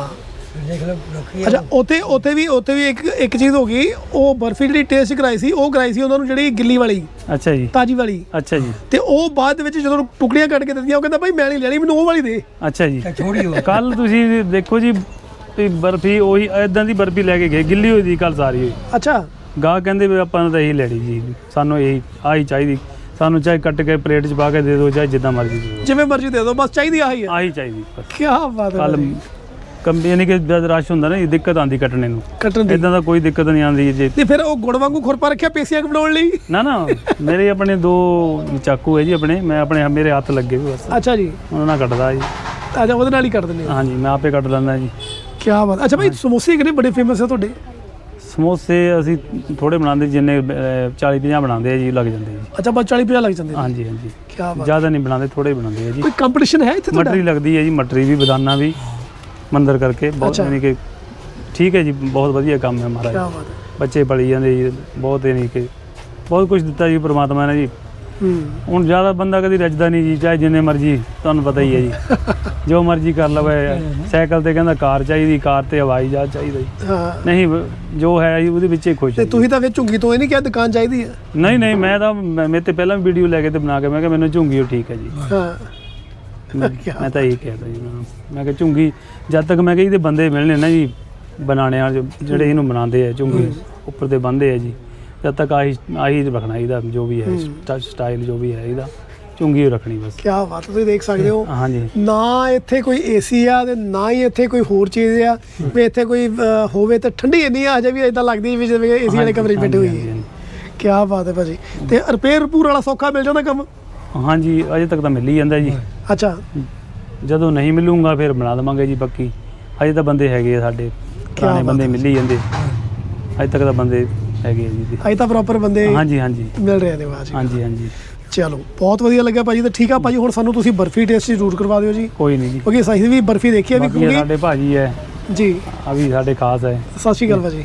ਦੇਖ ਲਓ ਰੱਖੀ
ਅੱਛਾ ਉੱਥੇ ਉੱਥੇ ਵੀ ਉੱਥੇ ਵੀ ਇੱਕ ਇੱਕ ਚੀਜ਼ ਹੋ ਗਈ ਉਹ ਬਰਫੀ ਜਿਹੜੀ ਟੇਸਟ ਕਰਾਈ ਸੀ ਉਹ ਕਰਾਈ ਸੀ ਉਹਨਾਂ ਨੂੰ ਜਿਹੜੀ ਗਿੱਲੀ ਵਾਲੀ
ਅੱਛਾ ਜੀ।
ਤਾਜੀ ਵਾਲੀ।
ਅੱਛਾ ਜੀ।
ਤੇ ਉਹ ਬਾਅਦ ਵਿੱਚ ਜਦੋਂ ਟੁਕੜੀਆਂ ਕੱਟ ਕੇ ਦਿੱਤੀਆਂ ਉਹ ਕਹਿੰਦਾ ਭਾਈ ਮੈਂ ਨਹੀਂ ਲੈਣੀ ਮੈਨੂੰ ਉਹ ਵਾਲੀ ਦੇ।
ਅੱਛਾ ਜੀ।
ਛੋੜੀ ਹੋ
ਕੱਲ ਤੁਸੀਂ ਦੇਖੋ ਜੀ ਵੀ ਬਰਫੀ ਉਹੀ ਐਦਾਂ ਦੀ ਬਰਫੀ ਲੈ ਕੇ ਗਏ ਗਿੱਲੀ ਹੋਈ ਦੀ ਕੱਲ ਸਾਰੀ ਹੋਈ।
ਅੱਛਾ।
ਗਾਹ ਕਹਿੰਦੇ ਵੀ ਆਪਾਂ ਨੂੰ ਤਾਂ ਇਹੀ ਲੈਣੀ ਜੀ ਸਾਨੂੰ ਇਹੀ ਆਹੀ ਚਾਹੀਦੀ। ਸਾਨੂੰ ਚਾਹੇ ਕੱਟ ਕੇ ਪਲੇਟ 'ਚ ਪਾ ਕੇ ਦੇ ਦਿਓ ਚਾਹੇ ਜਿੱਦਾਂ ਮਰਜ਼ੀ ਦੇ ਦਿਓ।
ਜਿਵੇਂ ਮਰਜ਼ੀ ਦੇ ਦਿਓ ਬਸ ਚਾਹੀਦੀ ਆਹੀ ਹੈ।
ਆਹੀ ਚਾਹੀਦੀ
ਕੀ ਬਾਤ ਹੈ
ਕੱਲ ਕੰਪਨੀ ਯਾਨੀ ਕਿ ਜਦ ਰਸ਼ ਹੁੰਦਾ ਨਾ ਇਹ ਦਿੱਕਤ ਆਂਦੀ ਕੱਟਣੇ ਨੂੰ।
ਕੱਟਣ ਦੀ।
ਇਦਾਂ ਦਾ ਕੋਈ ਦਿੱਕਤ ਨਹੀਂ ਆਂਦੀ ਜੇ।
ਤੇ ਫਿਰ ਉਹ ਗੁੜ ਵਾਂਗੂ ਖੁਰਪਾ ਰੱਖਿਆ ਪੇਸੀਆਂ ਬਣਾਉਣ ਲਈ?
ਨਾ ਨਾ ਮੇਰੇ ਆਪਣੇ ਦੋ ਚਾਕੂ ਹੈ ਜੀ ਆਪਣੇ। ਮੈਂ ਆਪਣੇ ਮੇਰੇ ਹੱਥ ਲੱਗੇ ਵੀ ਬਸ।
ਅੱਛਾ ਜੀ।
ਉਹਨਾਂ ਨਾਲ ਕੱਟਦਾ ਜੀ।
ਅੱਛਾ ਉਹਦੇ ਨਾਲ ਹੀ ਕੱਟ ਦਿੰਦੇ ਹੋ
ਹਾਂਜੀ ਮੈਂ ਆਪੇ ਕੱਟ ਲੈਂਦਾ ਜੀ।
ਕੀ ਬਾਤ। ਅੱਛਾ ਭਾਈ ਸਮੋਸੇ ਕਿਹੜੇ ਬੜੇ ਫੇਮਸ ਆ ਤੁਹਾਡੇ?
ਸਮੋਸੇ ਅਸੀਂ ਥੋੜੇ ਬਣਾਉਂਦੇ ਜਿੰਨੇ 40 50 ਬਣਾਉਂਦੇ ਆ ਜੀ ਲੱਗ ਜਾਂਦੇ ਜੀ।
ਅੱਛਾ ਬਸ 40 50 ਲੱਗ ਜਾਂਦੇ
ਹਾਂਜੀ ਹਾਂਜੀ।
ਕੀ ਬਾਤ।
ਜ਼ਿਆਦਾ ਨਹੀਂ ਬਣਾਉਂਦੇ ਥੋੜੇ ਬਣਾਉਂਦੇ ਆ ਜੀ।
ਕੋਈ ਕੰਪੀਟੀਸ਼ਨ ਹੈ ਇੱਥੇ ਤੁਹਾਡਾ?
ਮਟਰੀ ਲੱਗਦੀ ਹੈ ਜੀ ਮਟਰੀ ਵੀ ਬਦਾਨਾ ਵੀ। ਮੰਦਰ ਕਰਕੇ ਬਹੁਤ
ਅੱਛਾ।
ਯਾਨੀ ਕਿ ਠੀਕ ਹੈ ਜੀ ਬਹੁਤ ਵਧੀਆ ਕੰਮ ਹੈ ਮਹਾਰਾਜ।
ਬਾਤ ਹੈ।
ਬੱਚੇ ਪਲੀ ਜਾਂਦੇ ਜੀ ਬਹੁਤ ਯਾਨੀ ਕਿ ਬਹੁਤ ਕੁਝ ਦਿੱਤਾ ਜੀ ਪ੍ਰਮਾਤਮਾ ਨੇ ਜੀ।
ਹੂੰ।
ਹੁਣ ਜ਼ਿਆਦਾ ਬੰਦਾ ਕਦੀ ਰੱਜਦਾ ਨਹੀਂ ਜੀ ਚਾਹੇ ਜਿੰਨੇ ਮਰਜ਼ੀ ਤੁਹਾਨੂੰ ਪਤਾ ਹੀ ਹੈ ਜੀ। ਜੋ ਮਰਜ਼ੀ ਕਰ ਲਵੇ ਸਾਈਕਲ ਤੇ ਕਹਿੰਦਾ ਕਾਰ ਚਾਹੀਦੀ ਕਾਰ ਤੇ ਹਵਾਈ ਜਹਾਜ਼ ਚਾਹੀਦਾ ਜੀ।
ਹਾਂ।
ਨਹੀਂ ਵ- ਜੋ ਹੈ ਜੀ ਉਹਦੇ ਵਿੱਚ ਹੀ ਖੁਸ਼
ਤੇ
ਜੀ।
ਤੁਸੀਂ ਤਾਂ ਫਿਰ ਝੁੰਗੀ ਤੋਂ ਇਹ ਨਹੀਂ ਕਿਹਾ ਦੁਕਾਨ ਚਾਹੀਦੀ ਹੈ?
ਨਹੀਂ ਨਹੀਂ ਮੈਂ ਤਾਂ ਮੈਂ- ਮੇਰੇ ਤੇ ਪਹਿਲਾਂ ਵੀਡੀਓ ਲੈ ਕੇ ਤੇ ਬਣਾ ਕੇ ਮੈਂ ਕਿਹਾ ਮੈਨੂੰ ਝੁੰਗੀ ਉਹ ਠੀਕ ਹੈ ਜੀ।
ਹਾਂ।
ਮੈਂ
ਕਿਆ
ਮੈਂ ਤਾਂ ਇਹੀ ਕਹਿਤਾ ਜੀ। ਮੈਂ ਕਿਹਾ ਝੁੰਗੀ ਜਦ ਤੱਕ ਮੈਂ ਕਿਹਾ ਇਹਦੇ ਬੰਦੇ ਮਿਲਣੇ ਨਾ ਜੀ ਬਣਾਉਣੇ ਵਾਲੇ ਜੋ- ਜਿਹੜੇ ਇਹਨੂੰ ਬਣਾਉਂਦੇ ਆ ਝੁੰਗੀ ਉੱਪਰ ਤੇ ਬੰਨਦੇ ਆ ਜੀ ਜਦ ਤੱਕ ਆਹੀ ਆਹੀ ਰੱਖਣਾ ਇਹਦਾ ਜੋ ਵੀ ਹੈ ਸਟਾ- ਸਟਾਈਲ ਜੋ ਵੀ ਹੈ ਇਹਦਾ ਝੁੰਗੀ ਰੱਖਣੀ ਬਸ।
ਕੀ ਬਾਤ ਤੁਸੀਂ ਦੇਖ ਸਕਦੇ ਹੋ।
ਹਾਂਜੀ
ਨਾ ਇੱਥੇ ਕੋਈ ਏਸੀ ਆ ਤੇ ਨਾ ਹੀ ਇੱਥੇ ਕੋਈ ਹੋਰ ਚੀਜ਼ ਆ। ਵੀ ਇੱਥੇ ਕੋਈ ਅਹ, ਹੋਵੇ ਤਾਂ ਠੰਡੀ ਇੰਨੀ ਆ ਹਜੇ ਵੀ ਇਦਾਂ ਲੱਗਦੀ ਵੀ ਜਿਵੇਂ ਏਸੀ ਵਾਲੇ ਕਮਰੇ 'ਚ ਬੈਠੇ ਹੋਈਏ।
ਹਾਂਜੀ,
ਕੀ ਬਾਤ ਹੈ ਭਾਜੀ। ਤੇ ਰਿਪੇਅਰ ਪੂਰ ਵਾਲਾ ਸੌਖਾ ਮਿਲ ਜਾਂਦਾ ਕੰਮ?
ਹਾਂਜੀ ਅਜੇ ਤੱਕ ਤਾਂ ਮਿਲ ਹੀ ਜਾਂਦਾ ਜੀ।
ਅੱਛਾ।
ਜਦੋਂ ਨਹੀਂ ਮਿਲੂਗਾ ਫਿਰ ਬਣਾ ਦੇਵਾਂਗੇ ਜੀ ਪੱਕੀ। ਅਜੇ ਤਾਂ ਬੰਦੇ ਹੈਗੇ ਆ ਸਾਡੇ ਪੁਰਾਣੇ
ਬਾਤ
ਬੰਦੇ। ਮਿਲ ਹੀ ਜਾਂਦੇ। ਅਜੇ ਤੱਕ ਤਾਂ ਬੰਦੇ ਹੈਗੇ ਆ ਜੀ
ਅਜੇ ਤਾਂ ਪ੍ਰੋਪਰ ਬੰਦੇ
ਹਾਂਜੀ ਹਾਂਜੀ।
ਮਿਲ ਰਹੇ ਨੇ ਬਾਜੀ
ਹਾਂਜੀ ਹਾਂਜੀ।
ਚਲੋ ਬਹੁਤ ਵਧੀਆ ਲੱਗਿਆ ਭਾਜੀ ਤੇ ਠੀਕ ਆ ਭਾਜੀ ਹੁਣ ਸਾਨੂੰ ਤੁਸੀਂ ਬਰਫੀ ਟੇਸਟ ਜ਼ਰੂਰ ਕਰਵਾ ਦਿਓ ਜੀ।
ਕੋਈ ਨਹੀਂ ਜੀ।
ਕਿਉਂਕਿ ਅਸੀਂ ਵੀ ਬਰਫੀ ਦੇਖੀ ਆ ਵੀ
ਬਾਕੀ ਇਹ
ਕਿਉਂਕਿ
ਸਾਡੇ ਭਾਜੀ ਹੈ।
ਜੀ।
ਆ ਵੀ ਸਾਡੇ ਖਾਸ ਹੈ।
ਸਤਿ ਸ਼੍ਰੀ ਅਕਾਲ ਭਾਜੀ।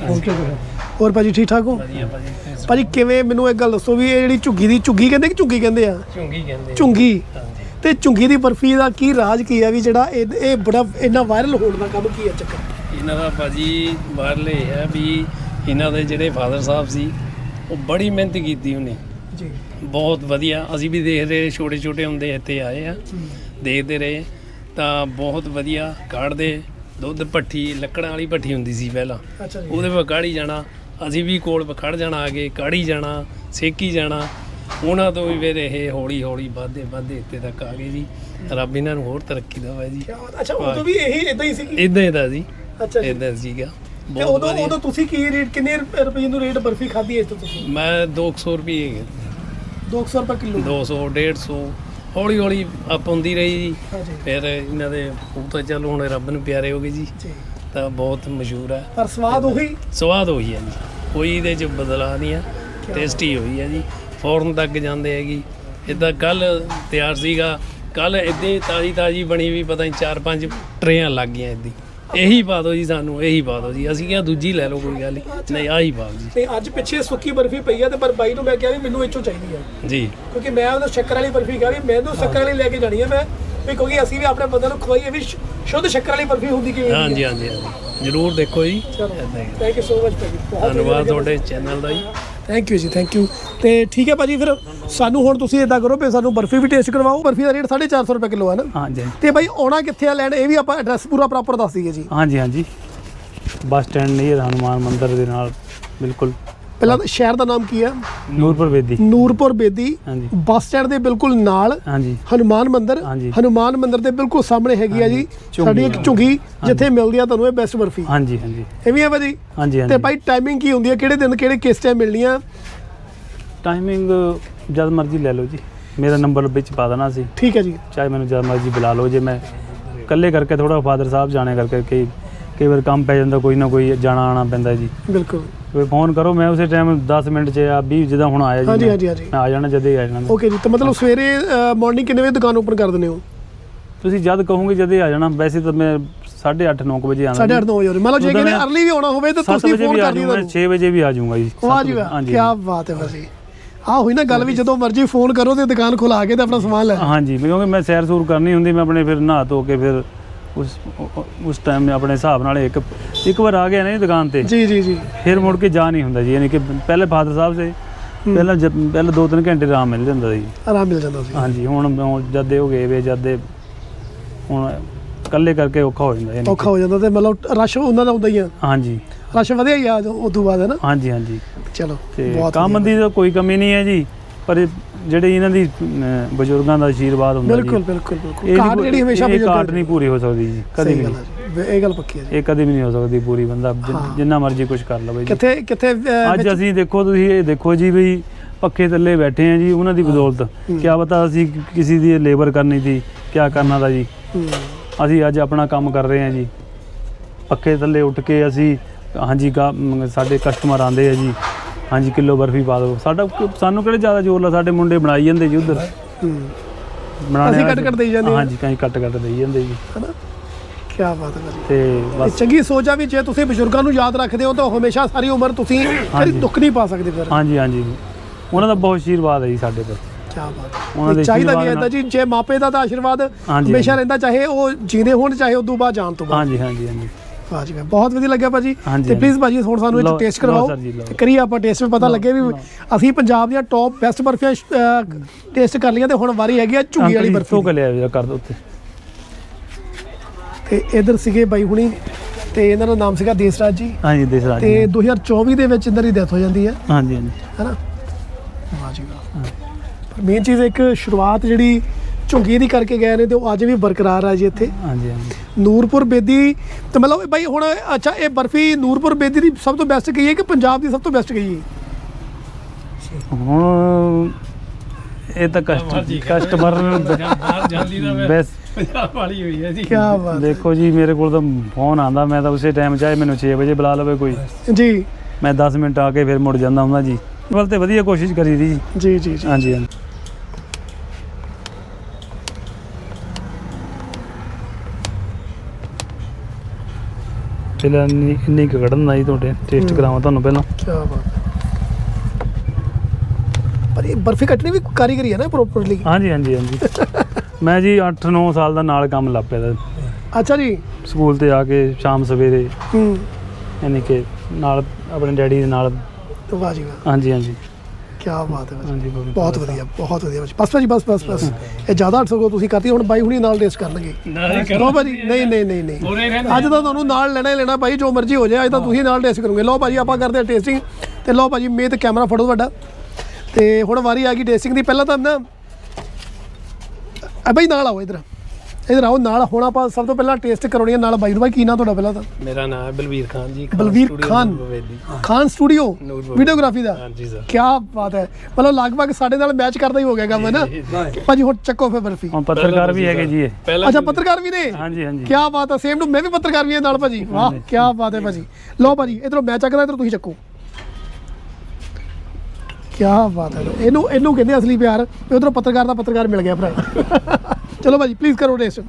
ਹੋਰ ਭਾਜੀ ਠੀਕ ਠਾਕ ਹੋ? ਭਾਜੀ। ਕਿਵੇਂ? ਮੈਨੂੰ ਇੱਕ ਗੱਲ ਦੱਸੋ ਵੀ ਇਹ ਜਿਹੜੀ ਝੁੱਗੀ ਦੀ ਝੁੱਗੀ ਕਹਿੰਦੇ ਕਿ ਝੁੱਗੀ ਕਹਿੰਦੇ ਆ?
ਝੁੰਗੀ ਕਹਿੰਦੇ
ਝੁੰਗੀ। ਤੇ ਝੁੰਗੀ ਦੀ ਬਰਫੀ ਦਾ ਕੀ ਰਾਜ ਕੀ ਆ ਵੀ ਜਿਹੜਾ ਇਹ ਇਹ ਬੜਾ ਇੰਨਾ ਵਾਇਰਲ ਹੋਣ ਦਾ ਕੰਮ ਕੀ ਆ ਚੱਕਰ?
ਇਹਨਾਂ ਦਾ ਭਾਜੀ ਇਹ ਹੈ ਵੀ ਇਹਨਾਂ ਦੇ ਜਿਹੜੇ ਫਾਦਰ ਸਾਹਿਬ ਸੀ ਉਹ ਬੜੀ ਮਿਹਨਤ ਕੀਤੀ ਉਹਨੇ।
ਜੀ।
ਬਹੁਤ ਵਧੀਆ। ਅਸੀਂ ਵੀ ਦੇਖਦੇ ਛੋਟੇ ਛੋਟੇ ਹੁੰਦੇ ਇੱਥੇ ਆਏ ਆ। ਦੇਖਦੇ ਰਹੇ। ਤਾਂ ਬਹੁਤ ਵਧੀਆ ਕਾੜਦੇ ਦੁੱਧ ਭੱਠੀ ਲੱਕੜਾਂ ਵਾਲੀ ਭੱਠੀ ਹੁੰਦੀ ਸੀ ਪਹਿਲਾਂ। ਉਹਦੇ ਪਰ ਕਾੜੀ ਜਾਣਾ। ਅਸੀਂ ਵੀ ਕੋਲ ਖੜ ਜਾਣਾ ਆਗੇ ਕਾੜੀ ਜਾਣਾ ਸੇਕੀ ਜਾਣਾ। ਉਹਨਾਂ ਤੋਂ ਵੀ ਫਿਰ ਇਹ ਹੌਲੀ ਹੌਲੀ ਵੱਧਦੇ ਵੱਧਦੇ ਇੱਥੇ ਤੱਕ ਆ ਗਏ ਜੀ। ਰੱਬ ਇਹਨਾਂ ਨੂੰ ਹੋਰ ਤਰੱਕੀ ਦੇਵੇ ਜੀ।
ਕਿਆ ਬਾਤ ਅੱਛਾ ਉਦੋਂ ਵੀ ਇਹੀ ਇਦਾਂ ਹੀ ਸੀ
ਇਦਾਂ ਹੀ ਦਾ ਜੀ।
ਅੱਛਾ ਜੀ
ਇਦਾਂ ਸੀਗਾ।
ਤੇ
ਬਹੁਤ
ਉਦੋਂ
ਵਧੀਆ।
ਉਦੋਂ ਤੁਸੀਂ ਕੀ ਰੇਟ ਕਿੰਨੇ ਰੁਪਏ ਨੂੰ ਰੇਟ ਬਰਫੀ ਖਾਧੀ ਇਸ ਤੋਂ ਤੁਸੀਂ?
ਮੈਂ 200 ਰੁਪਏ
200 ਰੁਪਏ ਕਿਲੋ।
200 150 ਹੌਲੀ ਹੌਲੀ ਅਪ ਹੁੰਦੀ ਰਹੀ ਜੀ।
ਹਾਂਜੀ
ਫਿਰ ਇਹਨਾਂ ਦੇ ਉਹ ਤਾਂ ਚੱਲ ਹੁਣ ਰੱਬ ਨੂੰ ਪਿਆਰੇ ਹੋ ਗਏ ਜੀ।
ਜੀ।
ਤਾਂ ਬਹੁਤ ਮਸ਼ਹੂਰ ਹੈ
ਪਰ ਸਵਾਦ ਉਹੀ?
ਸਵਾਦ ਹੋਈ ਹੈ ਜੀ। ਕੋਈ ਇਹਦੇ ਚ ਬਦਲਾ ਨਹੀਂ ਹੈ ਟੇਸਟੀ ਹੋਈ ਹੈ ਜੀ। ਫੌਰਨ ਤੱਕ ਜਾਂਦੇ ਹੈਗੀ। ਇਦਾਂ ਕੱਲ ਤਿਆਰ ਸੀਗਾ। ਕੱਲ ਇੱਦੇ ਤਾਜੀ ਤਾਜੀ ਬਣੀ ਵੀ ਪਤਾ ਨਹੀਂ ਚਾਰ ਪੰਜ ਟਰੇਆਂ ਲੱਗ ਗਈਆਂ ਇੱਦੀ ਇਹੀ ਪਾ ਦਿਓ ਜੀ ਸਾਨੂੰ ਇਹੀ ਪਾ ਦਿਓ ਜੀ। ਅਸੀਂ ਕਿਹਾ ਦੂਜੀ ਲੈ ਲਓ ਕੋਈ ਗੱਲ ਨਹੀਂ। ਨਹੀਂ ਆਹੀ ਪਾ ਦਿਓ ਜੀ।
ਤੇ ਅੱਜ ਪਿੱਛੇ ਸੁੱਕੀ ਬਰਫੀ ਪਈ ਆ ਤੇ ਪਰ ਬਾਈ ਨੂੰ ਮੈਂ ਕਿਹਾ ਵੀ ਮੈਨੂੰ ਇੱਥੋਂ ਚਾਹੀਦੀ ਆ।
ਜੀ।
ਕਿਉਂਕਿ ਮੈਂ ਉਹਨੂੰ ਸ਼ੱਕਰ ਵਾਲੀ ਬਰਫੀ ਕਿਹਾ ਵੀ ਮੈਨੂੰ ਸ਼ੱਕਰ ਵਾਲੀ ਲੈ ਕੇ ਜਾਣੀ ਆ ਮੈਂ। ਵੀ ਕਿਉਂਕਿ ਅਸੀਂ ਵੀ ਆਪਣੇ ਬੰਦੇ ਨੂੰ ਖਵਾਈਏ ਵੀ ਸ਼ੁੱਧ ਸ਼ੱਕਰ ਵਾਲੀ ਬਰਫੀ ਹੁੰਦੀ ਕਿਵੇਂ
ਹਾਂਜੀ ਹਾਂਜੀ ਹਾਂਜੀ। ਜਰੂਰ ਦੇਖੋ ਜੀ।
ਥੈਂਕ ਯੂ ਸੋ ਮਚ
ਧੰਨਵਾਦ ਤੁਹਾਡੇ ਚੈਨਲ ਦਾ ਜੀ।
Thank you ji thank you ਤੇ ਠੀਕ ਹੈ ਭਾਜੀ ਫਿਰ ਸਾਨੂੰ ਹੁਣ ਤੁਸੀਂ ਇਦਾਂ ਕਰੋ ਵੀ ਸਾਨੂੰ ਬਰਫੀ ਵੀ ਟੇਸਟ ਕਰਵਾਓ ਬਰਫੀ ਦਾ ਰੇਟ 450 ਰੁਪਏ ਕਿਲੋ ਹੈ ਨਾ।
ਹਾਂਜੀ।
ਤੇ ਭਾਈ ਆਉਣਾ ਕਿੱਥੇ ਆ ਲੈਣ? ਇਹ ਵੀ ਆਪਾਂ ਐਡਰੈਸ ਪੂਰਾ ਪ੍ਰੋਪਰ ਦੱਸ ਦਈਏ ਜੀ।
ਹਾਂਜੀ ਹਾਂਜੀ। ਬੱਸ ਸਟੈਂਡ ਨੀਅਰ ਹਨੂਮਾਨ ਮੰਦਿਰ ਦੇ ਨਾਲ ਬਿਲਕੁਲ।
ਪਹਿਲਾਂ ਤਾਂ ਸ਼ਹਿਰ ਦਾ ਨਾਮ ਕੀ ਹੈ?
ਨੂਰਪੁਰ ਵੇਦੀ
ਨੂਰਪੁਰ ਬੇਦੀ।
ਹਾਂਜੀ।
ਬੱਸ ਸਟੈਂਡ ਦੇ ਬਿਲਕੁਲ ਨਾਲ
ਹਾਂਜੀ।
ਹਨੂਮਾਨ ਮੰਦਿਰ।
ਹਾਂਜੀ।
ਹਨੂਮਾਨ ਮੰਦਿਰ ਦੇ ਬਿਲਕੁਲ ਸਾਹਮਣੇ ਹੈਗੀ ਆ ਜੀ।
ਝੁੰਗੀ
ਸਾਡੀ ਇੱਕ ਝੁੰਗੀ ਜਿੱਥੇ ਮਿਲਦੀ ਆ ਤੁਹਾਨੂੰ ਇਹ ਬੈਸਟ ਬਰਫੀ।
ਹਾਂਜੀ ਹਾਂਜੀ।
ਇਹ ਵੀ ਹੈ ਭਾਜੀ?
ਹਾਂਜੀ
ਤੇ
ਹਾਂਜੀ
ਭਾਈ ਟਾਈਮਿੰਗ ਕੀ ਹੁੰਦੀ ਹੈ ਕਿਹੜੇ ਦਿਨ ਕਿਹੜੇ ਕਿਸ ਟਾਈਮ ਮਿਲਣੀ ਆ
ਟਾਈਮਿੰਗ ਜਦ ਮਰਜ਼ੀ ਲੈ ਲਓ ਜੀ। ਮੇਰਾ ਨੰਬਰ ਵਿੱਚ ਪਾ ਦੇਣਾ ਸੀ।
ਠੀਕ ਹੈ ਜੀ।
ਚਾਹੇ ਮੈਨੂੰ ਜਦ ਮਰਜ਼ੀ ਬੁਲਾ ਲਓ। ਜੇ ਮੈਂ ਇਕੱਲੇ ਕਰਕੇ ਥੋੜਾ ਫਾਦਰ ਸਾਹਿਬ ਜਾਣੇ ਕਰਕੇ ਕਈ ਕਈ ਵਾਰ ਕੰਮ ਪੈ ਜਾਂਦਾ ਕੋਈ ਨਾ ਕੋਈ ਜਾਣਾ ਆਣਾ ਪੈਂਦਾ ਜੀ।
ਬਿਲਕੁਲ।
ਕੋਈ ਫੋਨ ਕਰੋ ਮੈਂ ਉਸੇ ਟਾਈਮ 10 ਮਿੰਟ 'ਚ ਆ 20 ਜਿੱਦਾਂ ਹੁਣ ਆਇਆ ਜੀ
ਹਾਂਜੀ
ਮੈਂ।
ਹਾਂਜੀ ਹਾਂਜੀ।
ਮੈਂ ਆ ਜਾਣਾ ਜਦੇ ਆ ਜਾਣਾ।
ਓਕੇ ਜੀ ਤਾਂ ਮਤਲਬ ਸਵੇਰੇ ਮਾਰਨਿੰਗ ਕਿੰਨੇ ਵਜੇ ਦੁਕਾਨ ਓਪਨ ਕਰ ਦਿੰਦੇ ਹੋ?
ਤੁਸੀਂ ਜਦ ਕਹੋਗੇ ਜਦੇ ਆ ਜਾਣਾ ਵੈਸੇ ਤਾਂ ਮੈਂ 8:30 9 ਵਜੇ ਆਣਾ
8:30 9 ਵਜੇ ਮਤਲਬ ਜੇ ਕਿਨੇ ਅਰਲੀ ਵੀ ਆਉਣਾ ਹੋਵੇ ਤਾਂ
7
ਤੁਸੀਂ
ਵਜੇ
ਫੋਨ
ਵੀ ਆ
ਕਰ ਦਿਓ
ਜਾਊਂਗਾ
ਤੁਹਾਨੂੰ
6 ਵਜੇ ਵੀ ਆ ਜਾਊਂਗਾ ਜੀ
ਵਾਹ ਜੀ ਵਾਹ ਕੀ ਬਾਤ ਹੈ ਭਾਜੀ ਆ ਹੋਈ ਨਾ ਗੱਲ ਵੀ ਜਦੋਂ ਮਰਜ਼ੀ ਫੋਨ ਕਰੋ ਤੇ ਦੁਕਾਨ ਖੁਲਾ ਕੇ ਤੇ ਆਪਣਾ ਸਮਾਨ ਲੈ।
ਹਾਂਜੀ ਕਿਉਂਕਿ ਮੈਂ ਸੈਰ ਸੂਰ ਕਰਨੀ ਹੁੰਦੀ ਮੈਂ ਆਪਣੇ ਫਿਰ ਨਹਾ ਧੋ ਕੇ ਫਿਰ ਉਸ ਉਸ ਟਾਈਮ ਮੈਂ ਆਪਣੇ ਹਿਸਾਬ ਨਾਲ ਇੱਕ ਇੱਕ ਵਾਰ ਆ ਗਿਆ ਨਾ ਜੀ ਦੁਕਾਨ ਤੇ।
ਜੀ ਜੀ ਜੀ।
ਫਿਰ ਮੁੜ ਕੇ ਜਾ ਨਹੀਂ ਹੁੰਦਾ ਜੀ ਯਾਨੀ ਕਿ ਪਹਿਲੇ ਫਾਦਰ ਸਾਹਿਬ ਸੇ ਪਹਿਲਾਂ ਜ- ਪਹਿਲਾਂ 2-3 ਘੰਟੇ ਆਰਾਮ ਮਿਲ ਜਾਂਦਾ ਜੀ
ਆਰਾਮ ਮਿਲ ਜਾਂਦਾ ਸੀ।
ਹਾਂਜੀ ਹੁਣ ਹੁਣ ਜਦ ਦੇ ਹੋ ਗਏ ਵੇ ਜਦ ਦੇ ਹੁਣ ਇਕੱਲੇ ਕਰਕੇ ਔਖਾ ਹੋ ਜਾਂਦਾ ਯਾਨੀ
ਔਖਾ ਹੋ ਜਾਂਦਾ ਤੇ ਮਤਲਬ ਰਸ਼ ਉਹਨਾਂ ਦਾ ਹੁੰਦਾ ਹੀ ਆ।
ਹਾਂਜੀ।
ਰਸ਼ ਵਧਿਆ ਹੀ ਆ ਉਸ ਤੋਂ ਬਾਅਦ ਹੈ ਨਾ?
ਹਾਂਜੀ ਹਾਂਜੀ।
ਚਲੋ
ਤੇ
ਬਹੁਤ
ਕੰਮ
ਵਧੀਆ।
ਦੀ ਤਾਂ ਕੋਈ ਕਮੀ ਨਹੀਂ ਹੈ ਜੀ ਪਰ ਇਹ ਜਿਹੜੇ ਇਹਨਾਂ ਦੀ ਅਮ, ਬਜ਼ੁਰਗਾਂ ਦਾ ਆਸ਼ੀਰਵਾਦ ਹੁੰਦਾ ਜੀ।
ਬਿਲਕੁਲ ਬਿਲਕੁਲ ਬਿਲਕੁਲ।
ਇਹ
ਕਾਰਡ
ਨਹੀਂ-
ਜਿਹੜੀ ਹਮੇਸ਼ਾ
ਇਹ
ਬਜ਼ੁਰਗਾਂ
ਕਾਰਡ ਨਹੀਂ ਪੂਰੀ ਹੋ ਸਕਦੀ ਜੀ ਕਦੇ ਵੀ ਨਹੀਂ।
ਹੈ ਇਹ ਗੱਲ ਪੱਕੀ ਹੈ ਜੀ।
ਇਹ ਕਦੇ ਵੀ ਨਹੀਂ ਹੋ ਸਕਦੀ ਪੂਰੀ ਬੰਦਾ ਜਿ-
ਹਾਂ।
ਜਿੰਨਾ ਮਰਜ਼ੀ ਕੁਝ ਕਰ ਲਵੇ ਜੀ।
ਕਿੱਥੇ ਕਿੱਥੇ ਅਹ,
ਅੱਜ
ਵਿੱਚ-
ਅਸੀਂ ਦੇਖੋ ਤੁਸੀਂ ਇਹ ਦੇਖੋ ਜੀ ਵੀ ਪੱਖੇ ਥੱਲੇ ਬੈਠੇ ਆ ਜੀ ਉਹਨਾਂ ਦੀ ਬਦੌਲਤ। ਕਿਆ ਪਤਾ ਅਸੀਂ ਕਿ- ਕਿਸੇ ਦੀ ਲੇਬਰ ਕਰਨੀ ਸੀ ਕਿਆ ਕਰਨਾ ਦਾ ਜੀ।
ਹੂੰ,
ਅਸੀਂ ਅੱਜ ਆਪਣਾ ਕੰਮ ਕਰ ਰਹੇ ਹਾਂ ਜੀ। ਪੱਖੇ ਥੱਲੇ ਉੱਠ ਕੇ ਅਸੀਂ ਹਾਂਜੀ ਗਾ- ਮ, ਸਾਡੇ ਕਸਟਮਰ ਆਂਦੇ ਆ ਜੀ। ਹਾਂਜੀ ਕਿਲੋ ਬਰਫੀ ਪਾ ਦਿਓ। ਸਾਡਾ ਕ- ਸਾਨੂੰ ਕਿਹੜੇ ਜ਼ਿਆਦਾ ਜ਼ੋਰ ਲਾ ਸਾਡੇ ਮੁੰਡੇ ਬਣਾਈ ਜਾਂਦੇ ਜੀ ਉਧਰ।
ਹੂੰ
ਬਣਾਣੇ
ਅਸੀਂ ਕੱਟ-ਕੱਟ ਦੇਈ ਜਾਂਦੇ ਹਾਂ।
ਹਾਂਜੀ ਕਈ ਕੱਟ ਕੱਟ ਦੇਈ ਜਾਂਦੇ ਜੀ।
ਹਨਾ? ਕੀ ਬਾਤ ਹੈ ਭਾਜੀ
ਤੇ
ਇਹ
ਬਸ
ਚੰਗੀ ਸੋਚ ਆ ਵੀ ਜੇ ਤੁਸੀਂ ਬਜ਼ੁਰਗਾਂ ਨੂੰ ਯਾਦ ਰੱਖਦੇ ਹੋ ਤਾਂ ਹਮੇਸ਼ਾ ਸਾਰੀ ਉਮਰ ਤੁਸੀਂ ਕਦੀ
ਹਾਂਜੀ।
ਦੁੱਖ ਨਹੀਂ ਪਾ ਸਕਦੇ ਫਿਰ।
ਹਾਂਜੀ ਹਾਂਜੀ। ਉਹਨਾਂ ਦਾ ਬਹੁਤ ਆਸ਼ੀਰਵਾਦ ਹੈ ਜੀ ਸਾਡੇ ਤੇ।
ਕੀ ਬਾਤ
ਉਹਨਾਂ ਦੇ
ਚਾਹੀਦਾ ਵੀ
ਆਸ਼ੀਰਵਾਦ
ਇਦਾਂ ਜੀ ਜੇ ਮਾਪੇ ਦਾ ਤਾਂ ਆਸ਼ੀਰਵਾਦ
ਹਾਂਜੀ,
ਹਮੇਸ਼ਾ
ਹਾਂਜੀ।
ਰਹਿੰਦਾ ਚਾਹੇ ਉਹ ਜੀਂਦੇ ਹੋਣ ਚਾਹੇ ਉਦੋਂ ਬਾਅਦ ਜਾਣ ਤੋਂ ਬਾਅਦ।
ਹਾਂਜੀ ਹਾਂਜੀ ਹਾਂਜੀ।
ਵਾਹ ਜੀ ਬਹੁਤ ਵਧੀਆ ਲੱਗਿਆ ਭਾਜੀ ਤੇ ਪਲੀਜ਼ ਭਾਜੀ ਹੁਣ ਸਾਨੂੰ ਇਹ ਟੇਸਟ ਕਰਵਾਓ। ਤੇ ਕਰੀਏ ਆਪਾਂ ਟੇਸਟ ਵੀ ਪਤਾ ਲੱਗੇ ਵੀ ਅਸੀਂ ਪੰਜਾਬ ਦੀਆਂ ਟੌਪ ਬੈਸਟ ਬਰਫੀਆਂ ਟੇਸਟ ਕਰ ਲਈਆਂ ਤੇ ਹੁਣ ਵਾਰੀ ਹੈਗੀ ਆ ਝੁੱਗੀ ਵਾਲੀ ਬਰਫੀ।
ਤੋਂ
ਦੀ।
ਲਿਆ ਕਰ ਦੋ ਉੱਤੇ
ਤੇ ਇਧਰ ਸੀਗੇ ਬਾਈ ਹੁਣੀ ਤੇ ਇਹਨਾਂ ਦਾ ਨਾਮ ਸੀਗਾ ਦੇਸਰਾਜ ਜੀ।
ਹਾਂਜੀ ਦੇਸਰਾਜ
ਤੇ
ਜੀ
2024 ਦੇ ਵਿੱਚ ਇਹਨਾਂ ਦੀ ਡੈਥ ਹੋ ਜਾਂਦੀ ਹੈ।
ਹਾਂਜੀ ਹਾਂਜੀ।
ਹੈਨਾ? ਵਾਹ ਜੀ ਵਾਹ। ਪਰ ਮੇਨ ਚੀਜ਼ ਇੱਕ ਸ਼ੁਰੂਆਤ ਜਿਹੜੀ ਝੁੰਗੀ ਦੀ ਕਰਕੇ ਗਏ ਨੇ ਤੇ ਉਹ ਅੱਜ ਵੀ ਬਰਕਰਾਰ ਹੈ ਜੀ ਇੱਥੇ।
ਹਾਂਜੀ ਹਾਂਜੀ।
ਨੂਰਪੁਰ ਬੇਦੀ ਤੇ ਮਤਲਬ ਬਾਈ ਹੁਣ ਅੱਛਾ ਇਹ ਬਰਫੀ ਨੂਰਪੁਰ ਬੇਦੀ ਦੀ ਸਭ ਤੋਂ ਬੈਸਟ ਗਈ ਹੈ ਕਿ ਪੰਜਾਬ ਦੀ ਸਭ ਤੋਂ ਬੈਸਟ ਗਈ ਹੈ?
ਹੁਣ ਇਹ ਤਾਂ ਕਸਟ ਕਸਟਮਰ
ਬਾਹਰ ਜਾਂਦੀ ਦਾ
ਬੈਸ
ਪੰਜਾਬ ਵਾਲੀ ਹੋਈ ਹੈ ਜੀ।
ਕੀ ਬਾਤ।
ਦੇਖੋ ਜੀ ਮੇਰੇ ਕੋਲ ਤਾਂ ਫੋਨ ਆਂਦਾ ਮੈਂ ਤਾਂ ਉਸੇ ਟਾਈਮ ਚਾਹੇ ਮੈਨੂੰ 6 ਵਜੇ ਬੁਲਾ ਲਵੇ ਕੋਈ।
ਜੀ।
ਮੈਂ 10 ਮਿੰਟ ਆ ਕੇ ਫਿਰ ਮੁੜ ਜਾਂਦਾ ਹੁੰਦਾ ਜੀ। ਵੱਲ ਤੇ ਵਧੀਆ ਕੋਸ਼ਿਸ਼ ਕਰੀ ਦੀ ਜੀ
ਜੀ ਜੀ।
ਹਾਂਜੀ ਹਾਂਜੀ। ਪਹਿਲਾਂ ਇੰਨੀ ਇੰਨੀ ਕੁ ਜੀ ਤੁਹਾਡੇ ਟੇਸਟ ਕਰਾਵਾਂ ਤੁਹਾਨੂੰ ਪਹਿਲਾਂ।
ਕੀ ਬਾਤ। ਪਰ ਇਹ ਬਰਫੀ ਕੱਟਣੀ ਵੀ ਕਾਰੀਗਰੀ ਹੈ ਨਾ ਪ੍ਰੋਪਰਲੀ
ਹਾਂਜੀ ਹਾਂਜੀ ਹਾਂਜੀ। ਮੈਂ ਜੀ 8-9 ਸਾਲ ਦਾ ਨਾਲ ਕੰਮ ਲੱਗ ਪਿਆ ਦਾ
ਅੱਛਾ ਜੀ।
ਸਕੂਲ ਤੇ ਆ ਕੇ ਸ਼ਾਮ ਸਵੇਰੇ
ਹੂੰ।
ਯਾਨੀ ਕਿ ਨਾਲ ਆਪਣੇ ਡੈਡੀ ਦੇ ਨਾਲ।
ਵਾਹ ਜੀ ਵਾਹ।
ਹਾਂਜੀ ਹਾਂਜੀ।
ਕੀ ਬਾਤ ਹੈ।
ਹਾਂਜੀ।
ਬਹੁਤ ਵਧੀਆ ਬਹੁਤ ਵਧੀਆ ਭਾਜੀ। ਬਸ ਭਾਜੀ ਬਸ ਬਸ ਬਸ। ਇਹ ਜ਼ਿਆਦਾ 800 ਤੁਸੀਂ ਕਰਤੀ ਹੁਣ ਬਾਈ ਹੁਣੀ ਨਾਲ ਰੇਸ ਕਰਨਗੇ।
ਨਾਲੇ
ਲੋ ਭਾਜੀ ਨਹੀਂ ਨਹੀਂ ਨਹੀਂ ਨਹੀਂ। ਅੱਜ ਤਾਂ ਤੁਹਾਨੂੰ ਨਾਲ ਲੈਣਾ ਹੀ ਲੈਣਾ ਭਾਈ ਜੋ ਮਰਜ਼ੀ ਹੋ ਜਾਏ ਅੱਜ ਤਾਂ ਤੁਸੀਂ ਨਾਲ ਟੇਸਟ ਕਰੋਗੇ। ਲਓ ਭਾਜੀ ਆਪਾਂ ਕਰਦੇ ਆ ਟੇਸਟਿੰਗ। ਤੇ ਲਓ ਭਾਜੀ ਮੇ ਤੇ ਕੈਮਰਾ ਫੜੋ ਤੁਹਾਡਾ। ਤੇ ਹੁਣ ਵਾਰੀ ਆ ਗਈ ਟੇਸਟਿੰਗ ਦੀ। ਪਹਿਲਾਂ ਤਾਂ ਨਾ ਆ ਭਾਈ ਨਾਲ ਆਓ ਇਧਰ। ਇਧਰ ਆਓ ਨਾਲ ਹੁਣ ਆਪਾਂ ਸਭ ਤੋਂ ਪਹਿਲਾਂ ਟੇਸਟ ਕਰਾਉਣੀ ਹੈ ਨਾਲ ਬਾਈ ਨੂੰ। ਕੀ ਨਾਂ ਤੁਹਾਡਾ ਪਹਿਲਾਂ ਤਾਂ?
ਮੇਰਾ ਨਾਮ ਹੈ ਬਲਵੀਰ ਖਾਨ ਜੀ
ਬਲਵੀਰ ਖਾਨ। ਖਾਨ ਸਟੂਡੀਓ। ਵੀਡੀਓਗ੍ਰਾਫੀ ਦਾ?
ਹਾਂਜੀ ਸਰ
ਕੀ ਬਾਤ ਹੈ। ਮਤਲਬ ਲਗਭਗ ਸਾਡੇ ਨਾਲ ਮੈਚ ਕਰਦਾ ਹੀ ਹੋ ਗਿਆ ਕੰਮ ਹੈ ਨਾ? ਭਾਜੀ ਹੁਣ ਚੱਕੋ ਫੇ ਬਰਫੀ।
ਹੁਣ ਪੱਤਰਕਾਰ ਵੀ ਹੈਗੇ ਜੀ ਇਹ।
ਅੱਛਾ ਪੱਤਰਕਾਰ ਵੀ ਨੇ?
ਹਾਂਜੀ ਹਾਂਜੀ।
ਕੀ ਬਾਤ ਹੈ ਸੇਮ ਟੂ ਮੈਂ ਵੀ ਪੱਤਰਕਾਰ ਵੀ ਹਾਂ ਨਾਲ ਭਾਜੀ। ਵਾਹ ਕੀ ਬਾਤ ਹੈ ਭਾਜੀ। ਲਓ ਭਾਜੀ ਇਧਰੋਂ ਮੈਂ ਚੱਕਦਾ ਇਧਰੋਂ ਤੁਸੀਂ ਚੱਕੋ। ਕੀ ਬਾਤ ਹੈ। ਇਹਨੂੰ ਇਹਨੂੰ ਕਹਿੰਦੇ ਅਸਲੀ ਪਿਆਰ ਤੇ ਉਧਰੋਂ ਪੱਤਰਕਾਰ ਦਾ ਪੱਤਰਕਾਰ ਮਿਲ ਗਿਆ ਭਰਾ। ਚਲੋ ਭਾਜੀ ਪਲੀਜ਼ ਕਰੋ ਟੇਸਟ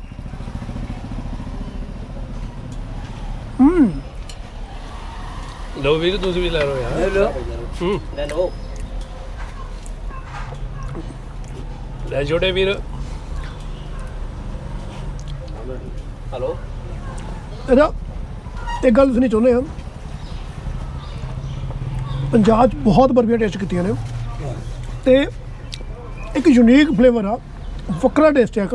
ਲੋ ਵੀਰ ਤੁਸੀਂ ਵੀ ਲੈ ਲਓ ਯਾਰ।
ਲੋ
ਹੂੰ।
ਲੈ ਲੋ
ਲੈ ਛੋਟੇ ਵੀਰ।
ਹਲੋ।
ਇਹਦਾ ਇੱਕ ਗੱਲ ਤੁਸੀਂ ਚਾਹੁੰਦੇ ਹਾਂ? ਪੰਜਾਬ 'ਚ ਬਹੁਤ ਬਰਫੀਆਂ ਟੇਸਟ ਕੀਤੀਆਂ ਨੇ। ਤੇ ਇੱਕ ਯੂਨੀਕ ਫਲੇਵਰ ਆ। ਵੱਖਰਾ ਟੇਸਟ ਆ ਇੱਕ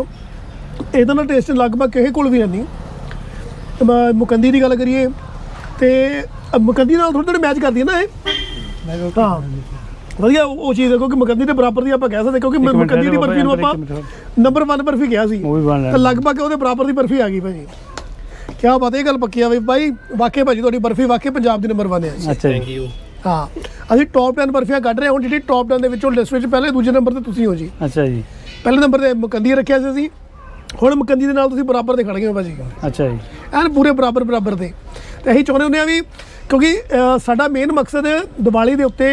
ਇਹਦਾ ਨਾ ਟੇਸਟ ਲਗਭਗ ਕਿਸੇ ਕੋਲ ਵੀ ਨਹੀਂ। ਤੇ ਮੈਂ ਮੁਕੰਦੀ ਦੀ ਗੱਲ ਕਰੀਏ ਤੇ ਮੁਕੰਦੀ ਨਾਲ ਥੋੜੀ ਥੋੜੀ ਮੈਚ ਕਰਦੀ ਹੈ ਨਾ ਇਹ। ਹਾਂ। ਵਧੀਆ ਉਹ ਚੀਜ਼ ਹੈ ਕਿਉਂਕਿ ਮੁਕੰਦੀ ਦੇ ਬਰਾਬਰ ਦੀ ਆਪਾਂ ਕਹਿ ਸਕਦੇ ਕਿਉਂਕਿ ਮੁਕੰਦੀ ਦੀ ਬਰਫੀ ਨੂੰ ਆਪਾਂ ਨੰਬਰ 1 ਬਰਫੀ ਕਿਹਾ ਸੀ।
ਵੀ
ਤੇ ਲਗਭਗ ਉਹਦੇ ਬਰਾਬਰ ਦੀ ਬਰਫੀ ਆ ਗਈ ਭਾਜੀ ਕਿਆ ਬਾਤ ਹੈ, ਇਹ ਗੱਲ ਪੱਕੀ ਆ ਬਈ ਬਾਈ ਵਾਕਈ ਭਾਜੀ ਤੁਹਾਡੀ ਬਰਫੀ ਵਾਕਈ ਪੰਜਾਬ ਦੀ ਨੰਬਰ 1 ਹੈ ਜੀ।
ਅੱਛਾ ਜੀ।
ਥੈਂਕ ਯੂ
ਹਾਂ। ਅਸੀਂ ਟੌਪ 10 ਬਰਫੀਆਂ ਕੱਢ ਰਹੇ ਹਾਂ ਹੁਣ ਜਿਹੜੀ ਟੌਪ 10 ਦੇ ਵਿੱਚੋਂ ਲਿਸਟ ਵਿੱਚ ਪਹਿਲੇ ਦੂਜੇ ਨੰਬਰ ਤੇ ਤੁਸੀਂ ਹੋ ਜੀ।
ਅੱਛਾ ਜੀ।
ਪਹਿਲੇ ਨੰਬਰ ਤੇ ਮੁਕੰਦੀ ਰੱਖਿਆ ਸੀ ਅਸੀਂ। ਹੁਣ ਮੁਕੰਦੀ ਦੇ ਨਾਲ ਤੁਸੀਂ ਬਰਾਬਰ ਦੇ ਖੜ ਗਏ ਹੋ ਭਾਜੀ।
ਅੱਛਾ ਜੀ।
ਐਨ ਪੂਰੇ ਬਰਾਬਰ ਬਰਾਬਰ ਤੇ ਤੇ ਅਸੀਂ ਚਾਹੁੰਦੇ ਹੁੰਦੇ ਆ ਵੀ ਕਿਉਂਕਿ ਸਾਡਾ ਮੇਨ ਮਕਸਦ ਦੀਵਾਲੀ ਦੇ ਉੱਤੇ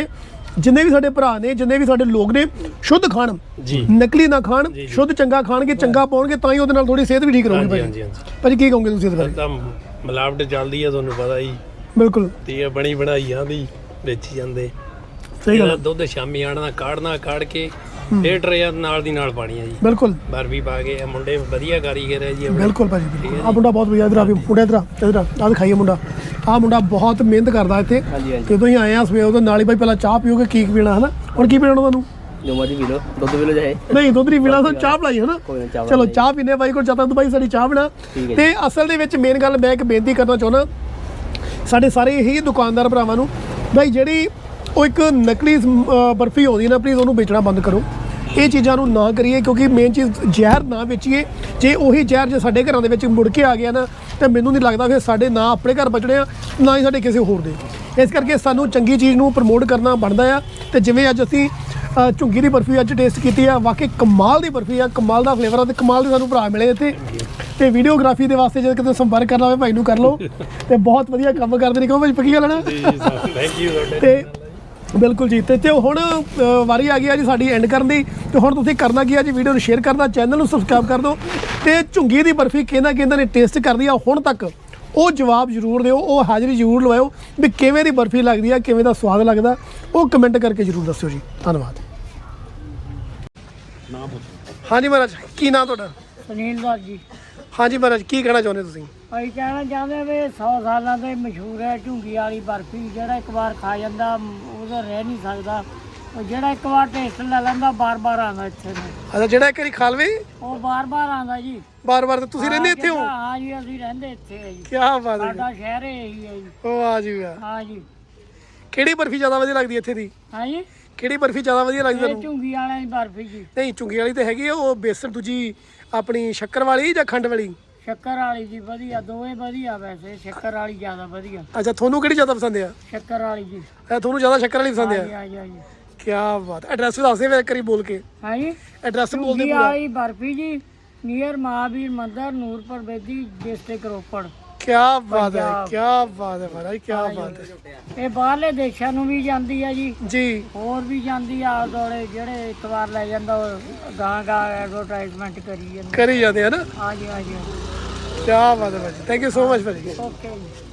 ਜਿੰਨੇ ਵੀ ਸਾਡੇ ਭਰਾ ਨੇ ਜਿੰਨੇ ਵੀ ਸਾਡੇ ਲੋਕ ਨੇ ਸ਼ੁੱਧ ਖਾਣ।
ਜੀ।
ਨਕਲੀ ਨਾ ਖਾਣ ਸ਼ੁੱਧ ਚੰਗਾ ਖਾਣਗੇ ਚੰਗਾ ਪਾਉਣਗੇ ਤਾਂ ਹੀ ਉਹਦੇ ਨਾਲ ਥੋੜੀ ਸਿਹਤ ਵੀ ਠੀਕ ਰਹੂਗੀ ਭਾਜੀ। ਭਾਜੀ ਕੀ ਕਹੋਗੇ ਤੁਸੀਂ ਇਹਦੇ ਬਾਰੇ?
ਤਾਂ ਮਿਲਾਵਟ ਚੱਲਦੀ ਆ ਤੁਹਾਨੂੰ ਪਤਾ ਹੀ
ਬਿਲਕੁਲ।
ਤੇ ਇਹ ਬਣੀ ਬਣਾਈ ਆਂਦੀ ਵੇਚੀ ਜਾਂਦੇ।
ਸਹੀ ਗੱਲ।
ਦੁੱਧ ਸ਼ਾਮੀ ਆਣਾ ਕਾੜਨਾ ਕਾੜ ਕੇ ਫੇਰ ਟਰੇ ਨਾਲ ਦੀ ਨਾਲ ਪਾਣੀ ਆ ਜੀ।
ਬਿਲਕੁਲ।
ਬਰਫੀ ਪਾ ਕੇ ਇਹ ਮੁੰਡੇ ਵਧੀਆ ਕਾਰੀਗਰ ਹੈ ਜੀ ਆਪਣੇ।
ਬਿਲਕੁਲ ਭਾਜੀ ਬਿਲਕੁਲ। ਆ ਮੁੰਡਾ ਬਹੁਤ ਵਧੀਆ ਇਧਰ ਆ ਵੀ ਮੁੰਡਾ ਇਧਰ ਆ ਇਧਰ ਆ ਦਿਖਾਈਏ ਮੁੰਡਾ। ਆ ਮੁੰਡਾ ਬਹੁਤ ਮਿਹਨਤ ਕਰਦਾ ਇੱਥੇ।
ਹਾਂਜੀ ਹਾਂਜੀ।
ਜਦੋਂ ਹੀ ਆਏ ਆ ਸਵੇਰ ਉਹਦੇ ਨਾਲ ਹੀ ਭਾਈ ਪਹਿਲਾਂ ਚਾਹ ਪੀਓਗੇ ਕੀ ਪੀਣਾ ਹਨਾ? ਹੁਣ ਕੀ ਪੀਣਾ ਤੁਹਾਨੂੰ?
ਜੋ ਮਰਜ਼ੀ ਪੀ ਲੋ ਦੁੱਧ ਪੀ ਲੋ ਚਾਹੇ।
ਨਹੀਂ ਦੁੱਧ ਨਹੀਂ ਪੀਣਾ ਤੁਹਾਨੂੰ ਚਾਹ ਪਿਲਾਈ ਹਨਾ?
ਕੋਈ ਨਾ ਚਾਹ
ਚਲੋ ਚਾਹ ਪੀਨੇ ਬਾਈ ਕੋਲ ਜਾਂਦਾ ਬਾਈ ਸਾਡੀ ਚਾਹ ਬਣਾ।
ਹੈ
ਤੇ ਅਸਲ ਦੇ ਵਿੱਚ ਮੇਨ ਗੱਲ ਮੈਂ ਇੱਕ ਬੇਨਤੀ ਕਰਨਾ ਚਾਹੁੰਦਾ। ਸਾਡੇ ਸਾਰੇ ਇਹੀ ਦੁਕਾਨਦਾਰ ਭਰਾਵਾਂ ਨੂੰ ਬਾਈ ਜਿਹੜੀ ਉਹ ਇੱਕ ਨਕਲੀ ਬਰਫੀ ਆਉਂਦੀ ਨਾ ਪਲੀਜ਼ ਉਹਨੂੰ ਵੇਚਣਾ ਬੰਦ ਕਰੋ। ਇਹ ਚੀਜ਼ਾਂ ਨੂੰ ਨਾ ਕਰੀਏ ਕਿਉਂਕਿ ਮੇਨ ਚੀਜ਼ ਜ਼ਹਿਰ ਨਾ ਵੇਚੀਏ। ਜੇ ਉਹੀ ਜ਼ਹਿਰ ਜੇ ਸਾਡੇ ਘਰਾਂ ਦੇ ਵਿੱਚ ਮੁੜ ਕੇ ਆ ਗਿਆ ਨਾ ਤੇ ਮੈਨੂੰ ਨਹੀਂ ਲੱਗਦਾ ਫਿਰ ਸਾਡੇ ਨਾ ਆਪਣੇ ਘਰ ਬਚਣੇ ਆ ਨਾ ਹੀ ਸਾਡੇ ਕਿਸੇ ਹੋਰ ਦੇ। ਇਸ ਕਰਕੇ ਸਾਨੂੰ ਚੰਗੀ ਚੀਜ਼ ਨੂੰ ਪ੍ਰਮੋਟ ਕਰਨਾ ਬਣਦਾ ਆ। ਤੇ ਜਿਵੇਂ ਅੱਜ ਅਸੀਂ ਝੁੰਗੀ ਦੀ ਬਰਫੀ ਅੱਜ ਟੇਸਟ ਕੀਤੀ ਆ ਵਾਕਈ ਕਮਾਲ ਦੀ ਬਰਫੀ ਆ ਕਮਾਲ ਦਾ ਫਲੇਵਰ ਆ ਤੇ ਕਮਾਲ ਦੇ ਸਾਨੂੰ ਭਰਾ ਮਿਲੇ ਇੱਥੇ। ਤੇ ਵੀਡੀਓਗ੍ਰਾਫੀ ਦੇ ਵਾਸਤੇ ਜੇ ਕਿਤੇ ਸੰਪਰਕ ਕਰਨਾ ਹੋਵੇ ਭਾਈ ਨੂੰ ਕਰ ਲਓ। ਤੇ ਬਹੁਤ ਵਧੀਆ ਕੰਮ ਕਰਦੇ ਨੇ ਕਿਉਂ ਭਾਈ? ਪੱਕੀ ਗੱਲ ਹੈ ਨਾ?
ਜੀ ਜੀ ਸਰ ਥੈਂਕ ਯੂ
ਤੇ ਬਿਲਕੁਲ ਜੀ। ਤੇ ਤੇ ਹੁਣ ਵਾਰੀ ਆ ਗਈ ਆ ਜੀ ਸਾਡੀ ਐਂਡ ਕਰਨ ਦੀ। ਤੇ ਹੁਣ ਤੁਸੀਂ ਕਰਨਾ ਕੀ ਆ ਜੀ? ਵੀਡੀਓ ਨੂੰ ਸ਼ੇਅਰ ਕਰਨਾ ਚੈਨਲ ਨੂੰ ਸਬਸਕ੍ਰਾਈਬ ਕਰ ਦਿਓ। ਤੇ ਝੁੰਗੀ ਦੀ ਬਰਫੀ ਕਿਹਨਾਂ ਕਿਹਨਾਂ ਨੇ ਟੇਸਟ ਕਰਦੀ ਆ ਹੁਣ ਤੱਕ ਉਹ ਜਵਾਬ ਜ਼ਰੂਰ ਦਿਓ ਉਹ ਹਾਜ਼ਰੀ ਜ਼ਰੂਰ ਲਵਾਇਓ ਵੀ ਕਿਵੇਂ ਦੀ ਬਰਫੀ ਲੱਗਦੀ ਆ ਕਿਵੇਂ ਦਾ ਸਵਾਦ ਲੱਗਦਾ ਉਹ ਕਮੈਂਟ ਕਰਕੇ ਜ਼ਰੂਰ ਦੱਸਿਓ ਜੀ। ਧੰਨਵਾਦ। ਹਾਂਜੀ ਮਹਾਰਾਜ ਕੀ ਨਾਮ ਤੁਹਾਡਾ?
ਸੁਨੀਲ ਬਾਗ ਜੀ।
ਹਾਂਜੀ ਮਹਾਰਾਜ ਕੀ ਕਹਿਣਾ ਚਾਹੁੰਦੇ ਤੁਸੀਂ?
ਅਸੀਂ ਕਹਿਣਾ ਚਾਹੁੰਦੇ ਵੀ 100 ਸਾਲਾਂ ਤੋਂ ਹੀ ਮਸ਼ਹੂਰ ਹੈ ਝੁੰਗੀ ਵਾਲੀ ਬਰਫੀ ਜਿਹੜਾ ਇੱਕ ਵਾਰ ਖਾ ਜਾਂਦਾ ਉਹਦਾ ਰਹਿ ਨਹੀਂ ਸਕਦਾ। ਉਹ ਜਿਹੜਾ ਇੱਕ ਵਾਰ ਟੇਸਟ ਲੈ ਲੈਂਦਾ ਬਾਰ-ਬਾਰ ਆਉਂਦਾ ਇੱਥੇ ਨੂੰ।
ਅੱਛਾ ਜਿਹੜਾ ਇੱਕ ਵਾਰੀ ਖਾ ਲਵੇ?
ਉਹ ਬਾਰ-ਬਾਰ ਆਉਂਦਾ ਜੀ।
ਬਾਰ-ਬਾਰ ਤੇ ਤੁਸੀਂ ਰਹਿੰਦੇ ਇੱਥੇ ਹੋ?
ਹਾਂ ਜੀ ਅਸੀਂ ਰਹਿੰਦੇ ਇੱਥੇ ਹੈ ਜੀ।
ਕੀ ਬਾਤ ਹੈ।
ਸਾਡਾ ਸ਼ਹਿਰ ਇਹੀ ਹੈ ਜੀ।
ਵਾਹ ਜੀ ਵਾਹ
ਹਾਂ ਜੀ।
ਕਿਹੜੀ ਬਰਫੀ ਜ਼ਿਆਦਾ ਵਧੀਆ ਲੱਗਦੀ ਹੈ ਇੱਥੇ ਦੀ?
ਹਾਂ ਜੀ।
ਕਿਹੜੀ ਬਰਫੀ ਜ਼ਿਆਦਾ ਵਧੀਆ ਲੱਗਦੀ ਤੁਹਾਨੂੰ?
ਝੁੰਗੀ ਵਾਲਿਆਂ ਦੀ ਬਰਫੀ ਜੀ।
ਨਹੀਂ ਚੁੰਗੀ ਵਾਲੀ ਤੇ ਹੈਗੀ ਆ ਉਹ ਬੇਸਣ ਦੂਜੀ ਆਪਣੀ ਸ਼ੱਕਰ ਵਾਲੀ ਜਾਂ ਖੰਡ ਵਾਲੀ?
ਸ਼ੱਕਰ ਵਾਲੀ ਜੀ ਵਧੀਆ ਦੋਵੇਂ ਵਧੀਆ ਵੈਸੇ ਸ਼ੱਕਰ ਵਾਲੀ ਜ਼ਿਆਦਾ ਵਧੀਆ।
ਅੱਛਾ ਤੁਹਾਨੂੰ ਕਿਹੜੀ ਜ਼ਿਆਦਾ ਪਸੰਦ ਆ?
ਸ਼ੱਕਰ ਵਾਲੀ ਜੀ।
ਇਹ ਤੁਹਾਨੂੰ ਜ਼ਿਆਦਾ ਸ਼ੱਕਰ ਵਾਲੀ ਪਸੰਦ ਆ?
ਹਾਂ ਜੀ ਹਾਂ ਜੀ
ਕੀ ਬਾਤ ਐਡਰੈਸ ਦੱਸ ਦੇ ਫਿਰ ਇੱਕ ਵਾਰੀ ਬੋਲ ਕੇ।
ਹਾਂ ਜੀ
ਐਡਰੈਸ ਬੋਲ ਦੇ ਪੂਰਾ।
ਵਾਲੀ ਬਰਫੀ ਜੀ ਨੀਅਰ ਮਹਾਵੀਰ ਮੰਦਰ ਨੂਰਪੁਰ ਬੇਦੀ ਡਿਸਟ੍ਰਿਕਟ ਰੋਪੜ।
ਕੀ ਬਾਤ ਹੈ ਕੀ ਬਾਤ ਹੈ ਮਹਾਰਾਜ ਕੀ ਬਾਤ ਹੈ।
ਇਹ ਬਾਹਰਲੇ ਦੇਸ਼ਾਂ ਨੂੰ ਵੀ ਜਾਂਦੀ ਹੈ ਜੀ।
ਜੀ।
ਹੋਰ ਵੀ ਜਾਂਦੀ ਆ ਆਲੇ ਦੁਆਲੇ ਜਿਹੜੇ ਇੱਕ ਵਾਰ ਲੈ ਜਾਂਦਾ ਉਹ ਗਾਂ ਗਾਂ ਐਡਵਰਟਾਈਜ਼ਮੈਂਟ ਕਰੀ ਜਾਂਦੇ।
ਕਰੀ ਜਾਂਦੇ ਆ ਨਾ?
ਹਾਂ ਜੀ ਹਾਂ ਜੀ
ਕੀ ਬਾਤ ਹੈ ਭਾਜੀ ਥੈਂਕ ਯੂ ਸੋ ਮਚ ਭਾਜੀ।
ਓਕੇ ਜੀ।